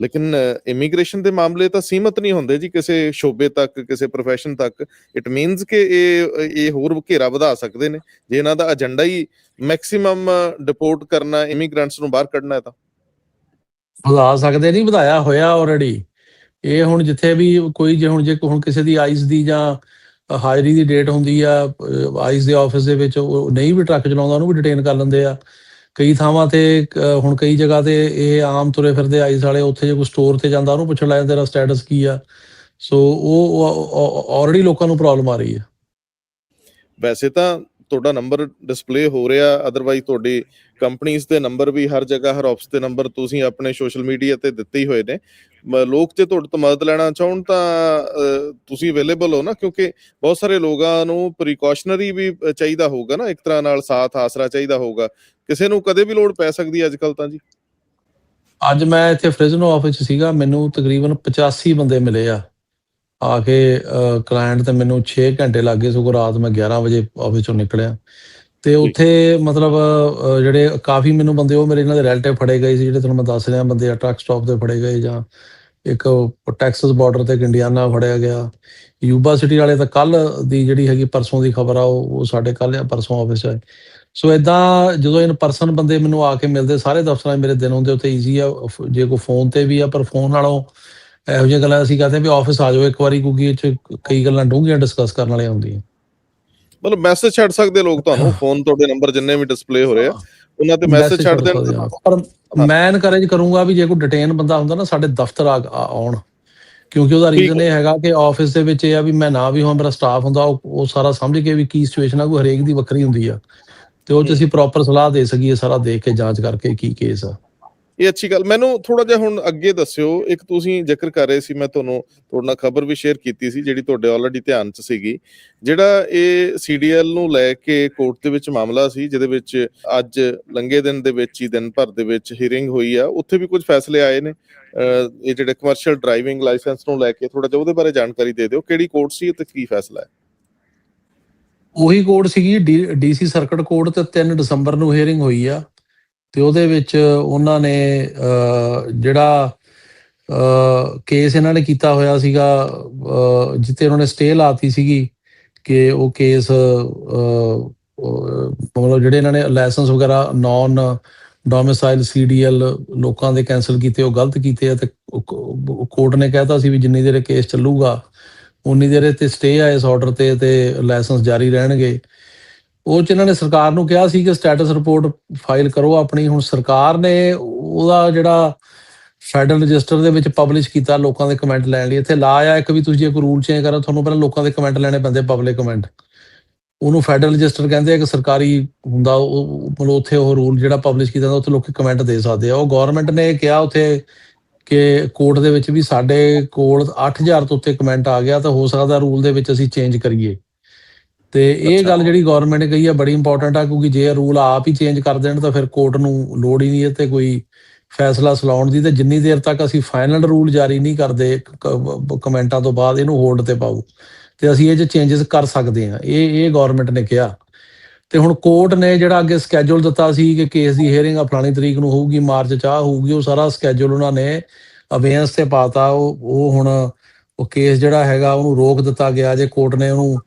ਲੇਕਿਨ ਇਮੀਗ੍ਰੇਸ਼ਨ ਦੇ ਮਾਮਲੇ ਤਾਂ ਸੀਮਤ ਨਹੀਂ ਹੁੰਦੇ ਜੀ ਕਿਸੇ ਸ਼ੋਬੇ ਤੱਕ, ਕਿਸੇ profession ਤੱਕ। ਇਟ ਮੀਨਸ ਕਿ ਇਹ ਇਹ ਹੋਰ ਘੇਰਾ ਵਧਾ ਸਕਦੇ ਨੇ। ਜੇ ਇਹਨਾਂ ਦਾ ਏਜੰਡਾ ਹੀ ਮੈਕਸਿਮਮ ਡਿਪੋਰਟ ਕਰਨਾ ਇਮੀਗ੍ਰੈਂਟਸ ਨੂੰ ਬਾਹਰ ਕੱਢਣਾ ਹੈ ਤਾਂ। ਵਧਾ ਸਕਦੇ ਨਹੀਂ, ਵਧਾਇਆ ਹੋਇਆ ਆਲਰੇਡੀ ਇਹ ਹੁਣ ਜਿੱਥੇ ਵੀ ਕੋਈ ਜੇ ਹੁਣ ਜੇ ਹੁਣ ਕਿਸੇ ਦੀ ਆਈਸ ਦੀ ਜਾਂ ਹਾਜ਼ਰੀ ਦੀ ਡੇਟ ਹੁੰਦੀ ਆ ਆਈਸ ਦੇ ਆਫਿਸ ਦੇ ਵਿੱਚ ਉਹ ਨਹੀਂ ਵੀ ਟਰੱਕ ਚਲਾਉਂਦਾ, ਉਹਨੂੰ ਵੀ ਡਿਟੇਨ ਕਰ ਲੈਂਦੇ ਆ। ਕਈ ਥਾਵਾਂ ਤੇ ਹੁਣ ਕਈ ਜਗ੍ਹਾ ਤੇ ਇਹ ਆਮ ਤੁਰੇ ਫਿਰਦੇ ਆਈਸ ਵਾਲੇ, ਉੱਥੇ ਜੇ ਕੋਈ ਸਟੋਰ ਤੇ ਜਾਂਦਾ, ਉਹਨੂੰ ਪੁੱਛਣ ਲੱਗ ਜਾਂਦਾ ਤੇਰਾ ਸਟੇਟਸ ਕੀ ਆ। ਸੋ ਉਹ ਆਲਰੇਡੀ ਲੋਕਾਂ ਨੂੰ ਪ੍ਰੋਬਲਮ ਆ ਰਹੀ ਹੈ ਵੈਸੇ ਤਾਂ ਤੁਹਾਡਾ ਨੰਬਰ ਡਿਸਪਲੇ ਹੋ ਰਿਹਾ ਅਦਰਵਾਈਜ਼ ਤੁਹਾਡੀ ਕੰਪਨੀਆਂ ਦੇ ਨੰਬਰ ਵੀ ਹਰ ਜਗ੍ਹਾ, ਹਰ ਆਫਿਸ ਦੇ ਨੰਬਰ ਤੁਸੀਂ ਆਪਣੇ ਸੋਸ਼ਲ ਮੀਡੀਆ ਤੇ ਦਿੱਤੇ ਹੀ ਹੋਏ ਨੇ। ਲੋਕ ਜੇ ਤੁਹਾਡੇ ਤੋਂ ਮਦਦ ਲੈਣਾ ਚਾਹਣ ਤਾਂ ਤੁਸੀਂ ਅਵੇਲੇਬਲ ਹੋ ਨਾ, ਕਿਉਂਕਿ ਬਹੁਤ ਸਾਰੇ ਲੋਕਾਂ ਨੂੰ ਪ੍ਰੀਕਾਸ਼ਨਰੀ ਵੀ ਚਾਹੀਦਾ ਹੋਊਗਾ ਨਾ, ਇੱਕ ਤਰ੍ਹਾਂ ਨਾਲ ਸਾਥ, ਆਸਰਾ ਚਾਹੀਦਾ ਹੋਊਗਾ। ਕਿਸੇ ਨੂੰ ਕਦੇ ਵੀ ਲੋੜ ਪੈ ਸਕਦੀ ਹੈ ਅੱਜ ਕੱਲ ਤਾਂ ਜੀ। ਅੱਜ ਮੈਂ ਇੱਥੇ ਫ੍ਰਿਜ਼ਨੋ ਆਫਿਸ ਸੀਗਾ, ਮੈਨੂੰ ਤਕਰੀਬਨ 85 ਬੰਦੇ ਮਿਲੇ ਆ। ਆ ਕੇ ਕਲਾਇੰਟ ਤੇ ਮੈਨੂੰ 6 ਘੰਟੇ ਲੱਗੇ ਸਗੋਂ ਰਾਤ ਮੈਂ 11 ਵਜੇ ਆਫਿਸ ਚੋਂ ਨਿਕਲਿਆ। ਤੇ ਉੱਥੇ ਮਤਲਬ ਅਹ, ਜਿਹੜੇ ਕਾਫੀ ਮੈਨੂੰ ਬੰਦੇ ਉਹ ਮੇਰੇ ਇਹਨਾਂ ਦੇ ਰਿਲੇਟਿਵ ਫੜੇ ਗਏ ਸੀ ਜਿਹੜੇ ਤੁਹਾਨੂੰ ਮੈਂ ਦੱਸ ਰਿਹਾ ਬੰਦੇ ਆ ਟਰੱਕ ਸਟਾਪ ਤੇ ਫੜੇ ਗਏ ਜਾਂ ਇੱਕ ਟੈਕਸਸ ਬਾਰਡਰ ਤੇ ਇੱਕ ਇੰਡੀਆਨਾ ਫੜਿਆ ਗਿਆ। ਯੂਬਾ ਸਿਟੀ ਵਾਲੇ ਤਾਂ ਕੱਲ ਦੀ ਜਿਹੜੀ ਹੈਗੀ ਪਰਸੋਂ ਦੀ ਖਬਰ ਆ ਉਹ ਉਹ ਸਾਡੇ ਕੱਲ ਆ ਪਰਸੋਂ ਆਫਿਸ ਆਏ। ਸੋ ਇਦਾਂ ਜਦੋਂ ਇਨ ਪਰਸਨ ਬੰਦੇ ਮੈਨੂੰ ਆ ਕੇ ਮਿਲਦੇ ਸਾਰੇ ਦਫ਼ਤਰਾਂ 'ਚ ਮੇਰੇ ਦਿਨ ਹੁੰਦੇ ਉੱਥੇ ਈਜ਼ੀ ਆ ਫ- ਜੇ ਕੋਈ ਫੋਨ ਤੇ ਵੀ ਆ ਪਰ ਫੋਨ ਨਾਲੋਂ ਇਹੋ ਜਿਹੀਆਂ ਗੱਲਾਂ ਅਸੀਂ ਕਹਦੇ ਵੀ ਆਫਿਸ ਆ ਜਾਓ ਇੱਕ ਵਾਰੀ ਕਿਉਂਕਿ ਇਹ 'ਚ ਕਈ ਗੱਲਾਂ ਡੂੰਘੀਆਂ ਡਿਸਕਸ ਕਰਨ ਵਾਲੀਆਂ ਹੁੰਦੀਆਂ। ਮਤਲਬ ਮੈਸੇਜ ਛੱਡ ਸਕਦੇ ਲੋਕ ਤੁਹਾਨੂੰ ਫੋਨ ਤੁਹਾਡੇ ਨੰਬਰ ਜਿੰਨੇ ਵੀ ਡਿਸਪਲੇ ਹੋ ਰਹੇ ਆ ਉਹਨਾਂ ਤੇ ਮੈਸੇਜ ਛੱਡ ਦੇਣ। ਪਰ ਮੈਂ ਐਨਕਰੇਜ ਕਰੂੰਗਾ ਵੀ ਜੇ ਕੋਈ ਡਿਟੇਨ ਬੰਦਾ ਹੁੰਦਾ ਨਾ ਸਾਡੇ ਦਫ਼ਤਰ ਆਉਣ। ਕਿਉਂਕਿ ਉਹਦਾ ਰੀਜ਼ਨ ਇਹ ਹੈਗਾ ਕਿ ਆਫਿਸ ਦੇ ਵਿੱਚ ਇਹ ਆ ਵੀ ਮੈਂ ਨਾ ਵੀ ਹਾਂ ਮੇਰਾ ਸਟਾਫ ਹੁੰਦਾ ਉਹ ਉਹ ਸਾਰਾ ਸਮਝ ਕੇ ਵੀ ਕੀ ਸਿਚੁਏਸ਼ਨ ਆ ਕੋਈ ਹਰੇਕ ਦੀ ਵੱਖਰੀ ਹੁੰਦੀ ਆ। ਤੇ ਉਹ ਚ ਅਸੀਂ ਪ੍ਰੋਪਰ ਸਲਾਹ ਦੇ ਸਕੀਏ ਸਾਰਾ ਦੇਖ ਕੇ ਜਾਂਚ ਕਰਕੇ ਕੀ ਕੇਸ ਆ। ਇਹ ਅੱਛੀ ਗੱਲ, ਮੈਨੂੰ ਥੋੜਾ ਜਿਹਾ ਹੁਣ ਅੱਗੇ ਦੱਸਿਓ, ਇੱਕ ਤੁਸੀਂ ਜ਼ਿਕਰ ਕਰ ਰਹੇ ਸੀ, ਮੈਂ ਤੁਹਾਨੂੰ ਤੁਹਾਡੇ ਨਾਲ ਖਬਰ ਵੀ ਸ਼ੇਅਰ ਕੀਤੀ ਸੀ, ਜਿਹੜੀ ਤੁਹਾਡੇ ਆਲਰੇਡੀ ਧਿਆਨ 'ਚ ਸੀਗੀ, ਜਿਹੜਾ ਇਹ ਸੀਡੀਐਲ ਨੂੰ ਲੈ ਕੇ ਕੋਰਟ ਦੇ ਵਿੱਚ ਮਾਮਲਾ ਸੀ, ਜਿਹਦੇ ਵਿੱਚ ਅੱਜ ਲੰਗੇ ਦਿਨ ਦੇ ਵਿੱਚ ਹੀ, ਦਿਨ ਭਰ ਦੇ ਵਿੱਚ ਹੀਅਰਿੰਗ ਹੋਈ ਆ, ਉੱਥੇ ਵੀ ਕੁਝ ਫੈਸਲੇ ਆਏ ਨੇ ਇਹ ਜਿਹੜੇ ਕਮਰਸ਼ੀਅਲ ਡਰਾਈਵਿੰਗ ਲਾਇਸੈਂਸ ਨੂੰ ਲੈ ਕੇ ਥੋੜਾ ਜਿਹਾ ਉਹਦੇ ਬਾਰੇ ਜਾਣਕਾਰੀ ਦੇ ਦਿਓ, ਕਿਹੜੀ ਕੋਰਟ ਸੀ ਤੇ ਕੀ ਫੈਸਲਾ ਹੈ? ਉਹੀ ਕੋਰਟ ਸੀਗੀ ਡੀਸੀ ਸਰਕਟ ਕੋਰਟ ਤੇ 3 ਦਸੰਬਰ ਨੂੰ ਹੀਅਰਿੰਗ ਹੋਈ ਆ ਤੇ ਉਹਦੇ ਵਿੱਚ ਉਹਨਾਂ ਨੇ ਅਹ, ਜਿਹੜਾ ਕੇਸ ਇਹਨਾਂ ਨੇ ਕੀਤਾ ਹੋਇਆ ਸੀਗਾ ਅਹ, ਜਿੱਤੇ ਉਹਨਾਂ ਨੇ ਸਟੇ ਲਾਤੀ ਸੀਗੀ ਕਿ ਉਹ ਕੇਸ ਮਤਲਬ ਜਿਹੜੇ ਇਹਨਾਂ ਨੇ ਲਾਇਸੈਂਸ ਵਗੈਰਾ ਨਾਨ ਡੋਮਿਸਾਈਲ ਸੀਡੀਐਲ ਲੋਕਾਂ ਦੇ ਕੈਨਸਲ ਕੀਤੇ ਉਹ ਗਲਤ ਕੀਤੇ ਆ ਤੇ ਕੋਰਟ ਨੇ ਕਹਿਤਾ ਸੀ ਵੀ ਜਿੰਨੀ ਦੇਰ ਕੇਸ ਚੱਲੂਗਾ ਉਨੀ ਦੇਰ ਤੇ ਸਟੇ ਆ ਇਸ ਆਰਡਰ ਤੇ ਤੇ ਲਾਇਸੈਂਸ ਜਾਰੀ ਰਹਿਣਗੇ। ਉਹ ਚ ਇਹਨਾਂ ਨੇ ਸਰਕਾਰ ਨੂੰ ਕਿਹਾ ਸੀ ਕਿ ਸਟੇਟਸ ਰਿਪੋਰਟ ਫਾਈਲ ਕਰੋ ਆਪਣੀ। ਹੁਣ ਸਰਕਾਰ ਨੇ ਉਹਦਾ ਜਿਹੜਾ ਫੈਡਰਲ ਰਜਿਸਟਰ ਦੇ ਵਿੱਚ ਪਬਲਿਸ਼ ਕੀਤਾ, ਲੋਕਾਂ ਦੇ ਕਮੈਂਟ ਲੈਣ ਲਈ। ਇੱਥੇ ਲਾ ਆ ਇੱਕ ਵੀ ਤੁਸੀਂ ਜੇ ਕੋਈ ਰੂਲ ਚੇਂਜ ਕਰੋ, ਤੁਹਾਨੂੰ ਪਹਿਲਾਂ ਲੋਕਾਂ ਦੇ ਕਮੈਂਟ ਲੈਣੇ ਪੈਂਦੇ ਪਬਲਿਕ ਕਮੈਂਟ ਉਹਨੂੰ ਫੈਡਰਲ ਰਜਿਸਟਰ ਕਹਿੰਦੇ ਆ ਕਿ ਸਰਕਾਰੀ ਹੁੰਦਾ, ਉਹ ਮਤਲਬ ਉੱਥੇ ਉਹ ਰੂਲ ਜਿਹੜਾ ਪਬਲਿਸ਼ ਕੀਤਾ ਜਾਂਦਾ, ਉੱਥੇ ਲੋਕੀ ਕਮੈਂਟ ਦੇ ਸਕਦੇ ਆ। ਉਹ ਗਵਰਨਮੈਂਟ ਨੇ ਕਿਹਾ ਉੱਥੇ ਕਿ ਕੋਰਟ ਦੇ ਵਿੱਚ ਵੀ ਸਾਡੇ ਕੋਲ 8000 ਤੋਂ ਉੱਤੇ ਕਮੈਂਟ ਆ ਗਿਆ, ਤਾਂ ਹੋ ਸਕਦਾ ਰੂਲ ਦੇ ਵਿੱਚ ਅਸੀਂ ਚੇਂਜ ਕਰੀਏ। ਤੇ ਇਹ। ਗੱਲ ਜਿਹੜੀ ਗਵਰਨਮੈਂਟ ਨੇ ਕਹੀ ਆ ਬੜੀ ਇੰਪੋਰਟੈਂਟ ਆ ਕਿਉਂਕਿ ਜੇ ਰੂਲ ਆਪ ਹੀ ਚੇਂਜ ਕਰ ਦੇਣ ਤਾਂ ਫਿਰ ਕੋਰਟ ਨੂੰ ਲੋੜ ਹੀ ਨਹੀਂ ਹੈ ਤੇ ਕੋਈ ਫੈਸਲਾ ਸੁਣਾਉਣ ਦੀ ਤੇ ਜਿੰਨੀ ਦੇਰ ਤੱਕ ਅਸੀਂ ਫਾਈਨਲ ਰੂਲ ਜਾਰੀ ਨਹੀਂ ਕਰਦੇ ਕਮੈਂਟਾਂ ਤੋਂ ਬਾਅਦ ਇਹਨੂੰ ਹੋਲਡ ਤੇ ਪਾਓ। ਤੇ ਅਸੀਂ ਇਹ 'ਚ ਚੇਂਜਸ ਕਰ ਸਕਦੇ ਹਾਂ। ਇਹ ਇਹ ਗਵਰਨਮੈਂਟ ਨੇ ਕਿਹਾ। ਤੇ ਹੁਣ ਕੋਰਟ ਨੇ ਜਿਹੜਾ ਅੱਗੇ ਸਕੇਜੂਲ ਦਿੱਤਾ ਸੀ ਕਿ ਕੇਸ ਦੀ ਹੀਅਰਿੰਗ ਫਲਾਣੀ ਤਰੀਕ ਨੂੰ ਹੋਊਗੀ ਮਾਰਚ ਚ ਆ ਹੋਊਗੀ ਉਹ ਸਾਰਾ ਸਕੇਜੂਲ ਉਹਨਾਂ ਨੇ ਅਵੇਅੰਸ ਤੇ ਪਾਤਾ। ਉਹ ਉਹ ਹੁਣ ਉਹ ਕੇਸ ਜਿਹੜਾ ਹੈਗਾ ਉਹਨੂੰ ਰੋਕ ਦਿੱਤਾ ਗਿਆ। ਜੇ ਕੋਰਟ ਨੇ ਉਹਨੂੰ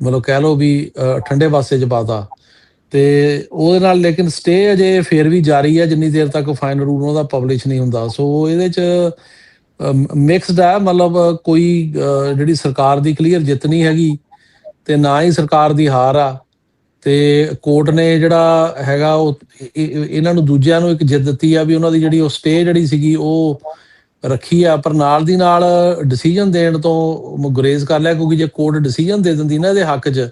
ਮਤਲਬ ਕਹਿ ਲਓ ਵੀ ਠੰਡੇ ਪਾਸੇ ਚ ਤੇ ਉਹਦੇ ਨਾਲ ਲੇਕਿਨ ਸਟੇ ਅਜੇ ਫੇਰ ਵੀ ਜਾਰੀ ਹੈ ਜਿੰਨੀ ਦੇਰ ਤੱਕ ਫਾਈਨਲ ਰੂਲ ਉਹਦਾ ਪਬਲਿਸ਼ ਨਹੀਂ ਹੁੰਦਾ ਸੋ ਇਹਦੇ ਚ ਮਿਕਸਡ ਹੈ ਮਤਲਬ ਕੋਈ ਜਿਹੜੀ ਸਰਕਾਰ ਦੀ ਕਲੀਅਰ ਜਿੱਤ ਨਹੀਂ ਹੈਗੀ ਤੇ ਨਾ ਹੀ ਸਰਕਾਰ ਦੀ ਹਾਰ ਆ ਤੇ ਕੋਰਟ ਨੇ ਜਿਹੜਾ ਹੈਗਾ ਉਹ ਇਹਨਾਂ ਨੂੰ ਦੂਜਿਆਂ ਨੂੰ ਇੱਕ ਜਿੱਤ ਦਿੱਤੀ ਆ ਵੀ ਉਹਨਾਂ ਦੀ ਜਿਹੜੀ ਉਹ ਸਟੇ ਜਿਹੜੀ ਸੀਗੀ ਉਹ ਰੱਖੀ ਆ ਪਰ ਨਾਲ ਦੀ ਨਾਲ ਡਿਸੀਜਨ ਦੇਣ ਤੋਂ ਗੁਰੇਜ਼ ਕਰ ਲਿਆ ਕਿਉਂਕਿ ਜੇ ਕੋਰਟ ਡਿਸੀਜਨ ਦੇ ਦਿੰਦੀ ਨਾ ਇਹਦੇ ਹੱਕ 'ਚ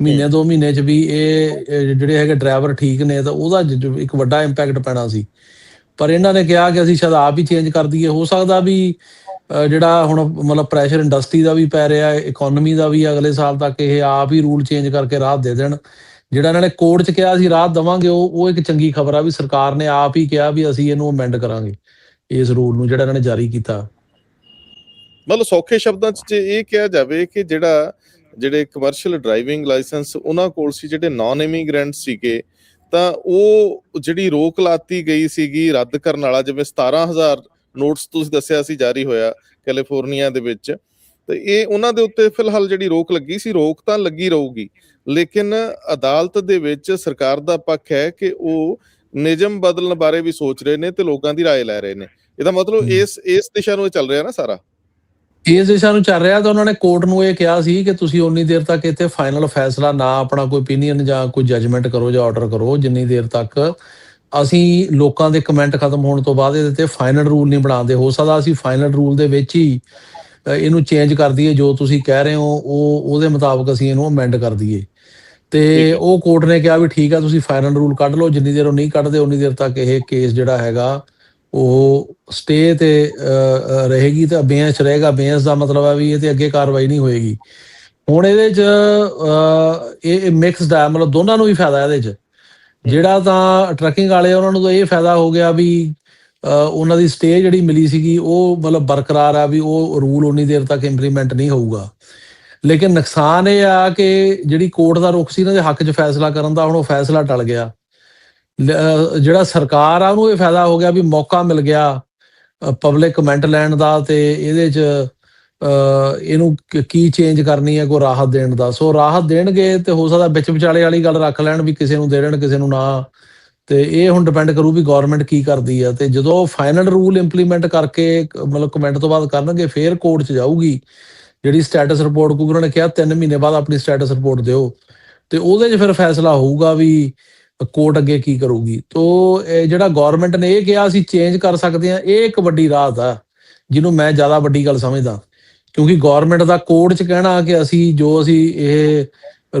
ਮਹੀਨੇ ਦੋ ਮਹੀਨੇ 'ਚ ਵੀ ਇਹ ਜਿਹੜੇ ਹੈਗੇ ਡਰਾਈਵਰ ਠੀਕ ਨੇ ਤਾਂ ਉਹਦਾ ਇੱਕ ਵੱਡਾ ਇੰਪੈਕਟ ਪੈਣਾ ਸੀ। ਪਰ ਇਹਨਾਂ ਨੇ ਕਿਹਾ ਕਿ ਅਸੀਂ ਸ਼ਾਇਦ ਆਪ ਹੀ ਚੇਂਜ ਕਰ ਦਈਏ। ਹੋ ਸਕਦਾ ਵੀ ਜਿਹੜਾ ਹੁਣ ਮਤਲਬ ਪ੍ਰੈਸ਼ਰ ਇੰਡਸਟਰੀ ਦਾ ਵੀ ਪੈ ਰਿਹਾ ਹੈ ਇਕਨੋਮੀ ਦਾ ਵੀ ਅਗਲੇ ਸਾਲ ਤੱਕ ਇਹ ਆਪ ਹੀ ਰੂਲ ਚੇਂਜ ਕਰਕੇ ਰਾਹਤ ਦੇ ਦੇਣ। ਜਿਹੜਾ ਇਹਨਾਂ ਨੇ ਕੋਰਟ 'ਚ ਕਿਹਾ ਸੀ ਰਾਹਤ ਦਵਾਂਗੇ ਉਹ ਉਹ ਇੱਕ ਚੰਗੀ ਖਬਰ ਆ ਵੀ ਸਰਕਾਰ ਨੇ ਆਪ ਹੀ ਕਿਹਾ ਵੀ ਅਸੀਂ ਇਹਨੂੰ ਅਮੈਂਡ ਕਰਾਂਗੇ। ਇਸ ਰੂਲ ਨੂੰ ਜਿਹੜਾ ਇਹਨਾਂ ਨੇ ਜਾਰੀ ਕੀਤਾ। ਮਤਲਬ ਸੌਖੇ ਸ਼ਬਦਾਂ 'ਚ ਇਹ ਕਿਹਾ ਜਾਵੇ ਕਿ ਜਿਹੜਾ, ਜਿਹੜੇ ਕਮਰਸ਼ੀਅਲ ਡਰਾਈਵਿੰਗ ਲਾਇਸੈਂਸ ਉਹਨਾਂ ਕੋਲ ਸੀ, ਜਿਹੜੇ ਨਾਨ ਇਮੀਗ੍ਰੈਂਟ ਸੀਗੇ, ਤਾਂ ਉਹ ਜਿਹੜੀ ਰੋਕ ਲਾਤੀ ਗਈ ਸੀਗੀ ਰੱਦ ਕਰਨ ਵਾਲਾ, ਜਿਵੇਂ 17000 ਨੋਟਸ ਤੁਸੀਂ ਦੱਸਿਆ ਸੀ ਜਾਰੀ ਹੋਇਆ ਕੈਲੀਫੋਰਨੀਆ ਦੇ ਵਿੱਚ, ਤੇ ਇਹ ਉਹਨਾਂ ਦੇ ਉੱਤੇ ਫਿਲਹਾਲ ਜਿਹੜੀ ਰੋਕ ਲੱਗੀ ਸੀ, ਰੋਕ ਤਾਂ ਲੱਗੀ ਰਹੂਗੀ, ਲੇਕਿਨ ਅਦਾਲਤ ਦੇ ਵਿੱਚ ਸਰਕਾਰ ਦਾ ਪੱਖ ਹੈ ਕਿ ਉਹ ਨਿਯਮ ਬਦਲਣ ਬਾਰੇ ਵੀ ਸੋਚ ਰਹੇ ਨੇ ਤੇ ਲੋਕਾਂ ਦੀ رائے ਲੈ ਰਹੇ ਨੇ ਇਹਦਾ ਮਤਲਬ ਹਮ। ਇਸ ਇਸ ਦਿਸ਼ਾ ਨੂੰ ਇਹ ਚੱਲ ਰਿਹਾ ਨਾ ਸਾਰਾ ਇਸ ਦਿਸ਼ਾ ਨੂੰ ਚੱਲ ਰਿਹਾ ਤਾਂ ਉਹਨਾਂ ਨੇ ਕੋਰਟ ਨੂੰ ਇਹ ਕਿਹਾ ਸੀ ਕਿ ਤੁਸੀਂ ਉਨੀ ਦੇਰ ਤੱਕ ਇੱਥੇ ਫਾਈਨਲ ਫੈਸਲਾ ਨਾ ਆਪਣਾ ਕੋਈ opinion ਜਾਂ ਕੋਈ ਜਜਮੈਂਟ ਕਰੋ ਜਾਂ ਆਰਡਰ ਕਰੋ ਜਿੰਨੀ ਦੇਰ ਤੱਕ ਅਸੀਂ ਲੋਕਾਂ ਦੇ ਕਮੈਂਟ ਖਤਮ ਹੋਣ ਤੋਂ ਬਾਅਦ ਇਹਦੇ ਤੇ ਫਾਈਨਲ ਰੂਲ ਨਹੀਂ ਬਣਾਉਂਦੇ ਹੋ ਸਕਦਾ ਅਸੀਂ ਫਾਈਨਲ ਰੂਲ ਦੇ ਵਿੱਚ ਹੀ ਅ, ਇਹਨੂੰ ਚੇਂਜ ਕਰ ਦਈਏ ਜੋ ਤੁਸੀਂ ਕਹਿ ਰਹੇ ਹੋ ਉਹ ਉਹਦੇ ਮੁਤਾਬਕ ਅਸੀਂ ਇਹਨੂੰ ਅਮੈਂਡ ਕਰ ਦਈਏ ਠੀਕ ਤੇ। ਉਹ ਕੋਰਟ ਨੇ ਕਿਹਾ ਵੀ ਠੀਕ ਆ ਤੁਸੀਂ ਫਾਈਨਲ ਰੂਲ ਕੱਢ ਲਓ ਜਿੰਨੀ ਦੇਰ ਉਹ ਨਹੀਂ ਕੱਢਦੇ ਉਨੀ ਦੇਰ ਤੱਕ ਇਹ ਕੇਸ ਜਿਹੜਾ ਹੈਗਾ ਉਹ ਸਟੇ ਤੇ ਰਹੇਗੀ ਤੇ ਅਬੇਂਸ ਰਹੇਗਾ। ਅਬੇਂਸ ਦਾ ਮਤਲਬ ਹੈ ਵੀ ਇਹ ਤੇ ਅੱਗੇ ਕਾਰਵਾਈ ਨਹੀਂ ਹੋਏਗੀ। ਹੁਣ ਇਹਦੇ ਚ ਇਹ ਮਿਕਸਡ ਹੈ ਮਤਲਬ ਦੋਨਾਂ ਨੂੰ ਹੀ ਫਾਇਦਾ ਇਹਦੇ ਚ। ਜਿਹੜਾ ਤਾਂ ਟਰੱਕਿੰਗ ਵਾਲੇ ਆ, ਉਹਨਾਂ ਨੂੰ ਤਾਂ ਇਹ ਫਾਇਦਾ ਹੋ ਗਿਆ ਵੀ ਉਹਨਾਂ ਦੀ ਸਟੇ ਜਿਹੜੀ ਮਿਲੀ ਸੀਗੀ ਉਹ ਮਤਲਬ ਬਰਕਰਾਰ ਆ ਵੀ ਉਹ ਰੂਲ ਉਨੀ ਦੇਰ ਤੱਕ ਇੰਪਲੀਮੈਂਟ ਨਹੀਂ ਹੋਊਗਾ। ਲੇਕਿਨ ਨੁਕਸਾਨ ਇਹ ਆ ਕਿ ਜਿਹੜੀ ਕੋਰਟ ਦਾ ਰੁਖ ਸੀ ਇਹਨਾਂ ਦੇ ਹੱਕ 'ਚ ਫੈਸਲਾ ਕਰਨ ਦਾ, ਹੁਣ ਉਹ ਫੈਸਲਾ ਟਲ ਗਿਆ। ਜਿਹੜਾ ਸਰਕਾਰ ਆ, ਉਹਨੂੰ ਇਹ ਫਾਇਦਾ ਹੋ ਗਿਆ ਵੀ ਮੌਕਾ ਮਿਲ ਗਿਆ ਪਬਲਿਕ ਕਮੈਂਟ ਲੈਣ ਦਾ ਤੇ ਇਹਦੇ 'ਚ ਇਹਨੂੰ ਕੀ ਚੇਂਜ ਕਰਨੀ ਹੈ, ਕੋਈ ਰਾਹਤ ਦੇਣ ਦਾ। ਸੋ ਰਾਹਤ ਦੇਣਗੇ ਤੇ ਹੋ ਸਕਦਾ ਵਿੱਚ ਵਿਚਾਲੇ ਵਾਲੀ ਗੱਲ ਰੱਖ ਲੈਣ ਵੀ ਕਿਸੇ ਨੂੰ ਦੇ ਦੇਣ, ਕਿਸੇ ਨੂੰ ਨਾ। ਤੇ ਇਹ ਹੁਣ ਡਿਪੈਂਡ ਕਰੂ ਵੀ ਗਵਰਨਮੈਂਟ ਕੀ ਕਰਦੀ ਆ। ਤੇ ਜਦੋਂ ਫਾਈਨਲ ਰੂਲ ਇੰਪਲੀਮੈਂਟ ਕਰਕੇ, ਮਤਲਬ ਕਮੈਂਟ ਤੋਂ ਬਾਅਦ ਕਰਨਗੇ, ਫੇਰ ਕੋਰਟ 'ਚ ਜਾਊਗੀ। ਜਿਹੜੀ ਸਟੇਟਸ ਰਿਪੋਰਟ ਕਿਉਂਕਿ ਉਹਨਾਂ ਨੇ ਕਿਹਾ 3 ਮਹੀਨੇ ਬਾਅਦ ਆਪਣੀ ਸਟੇਟਸ ਰਿਪੋਰਟ ਦਿਓ। ਤੇ ਉਹਦੇ 'ਚ ਫਿਰ ਫੈਸਲਾ ਹੋਊਗਾ ਵੀ ਕੋਰਟ ਅੱਗੇ ਕੀ ਕਰੂਗੀ। ਤੋ ਜਿਹੜਾ ਗਵਰਨਮੈਂਟ ਨੇ ਇਹ ਕਿਹਾ, ਅਸੀਂ ਚੇਂਜ ਕਰ ਸਕਦੇ ਹਾਂ, ਇਹ ਇੱਕ ਵੱਡੀ ਰਾਹਤ ਆ, ਜਿਹਨੂੰ ਮੈਂ ਜ਼ਿਆਦਾ ਵੱਡੀ ਗੱਲ ਸਮਝਦਾ। ਕਿਉਂਕਿ ਗਵਰਨਮੈਂਟ ਦਾ ਕੋਰਟ 'ਚ ਕਹਿਣਾ ਕਿ ਅਸੀਂ ਜੋ ਅਸੀਂ ਇਹ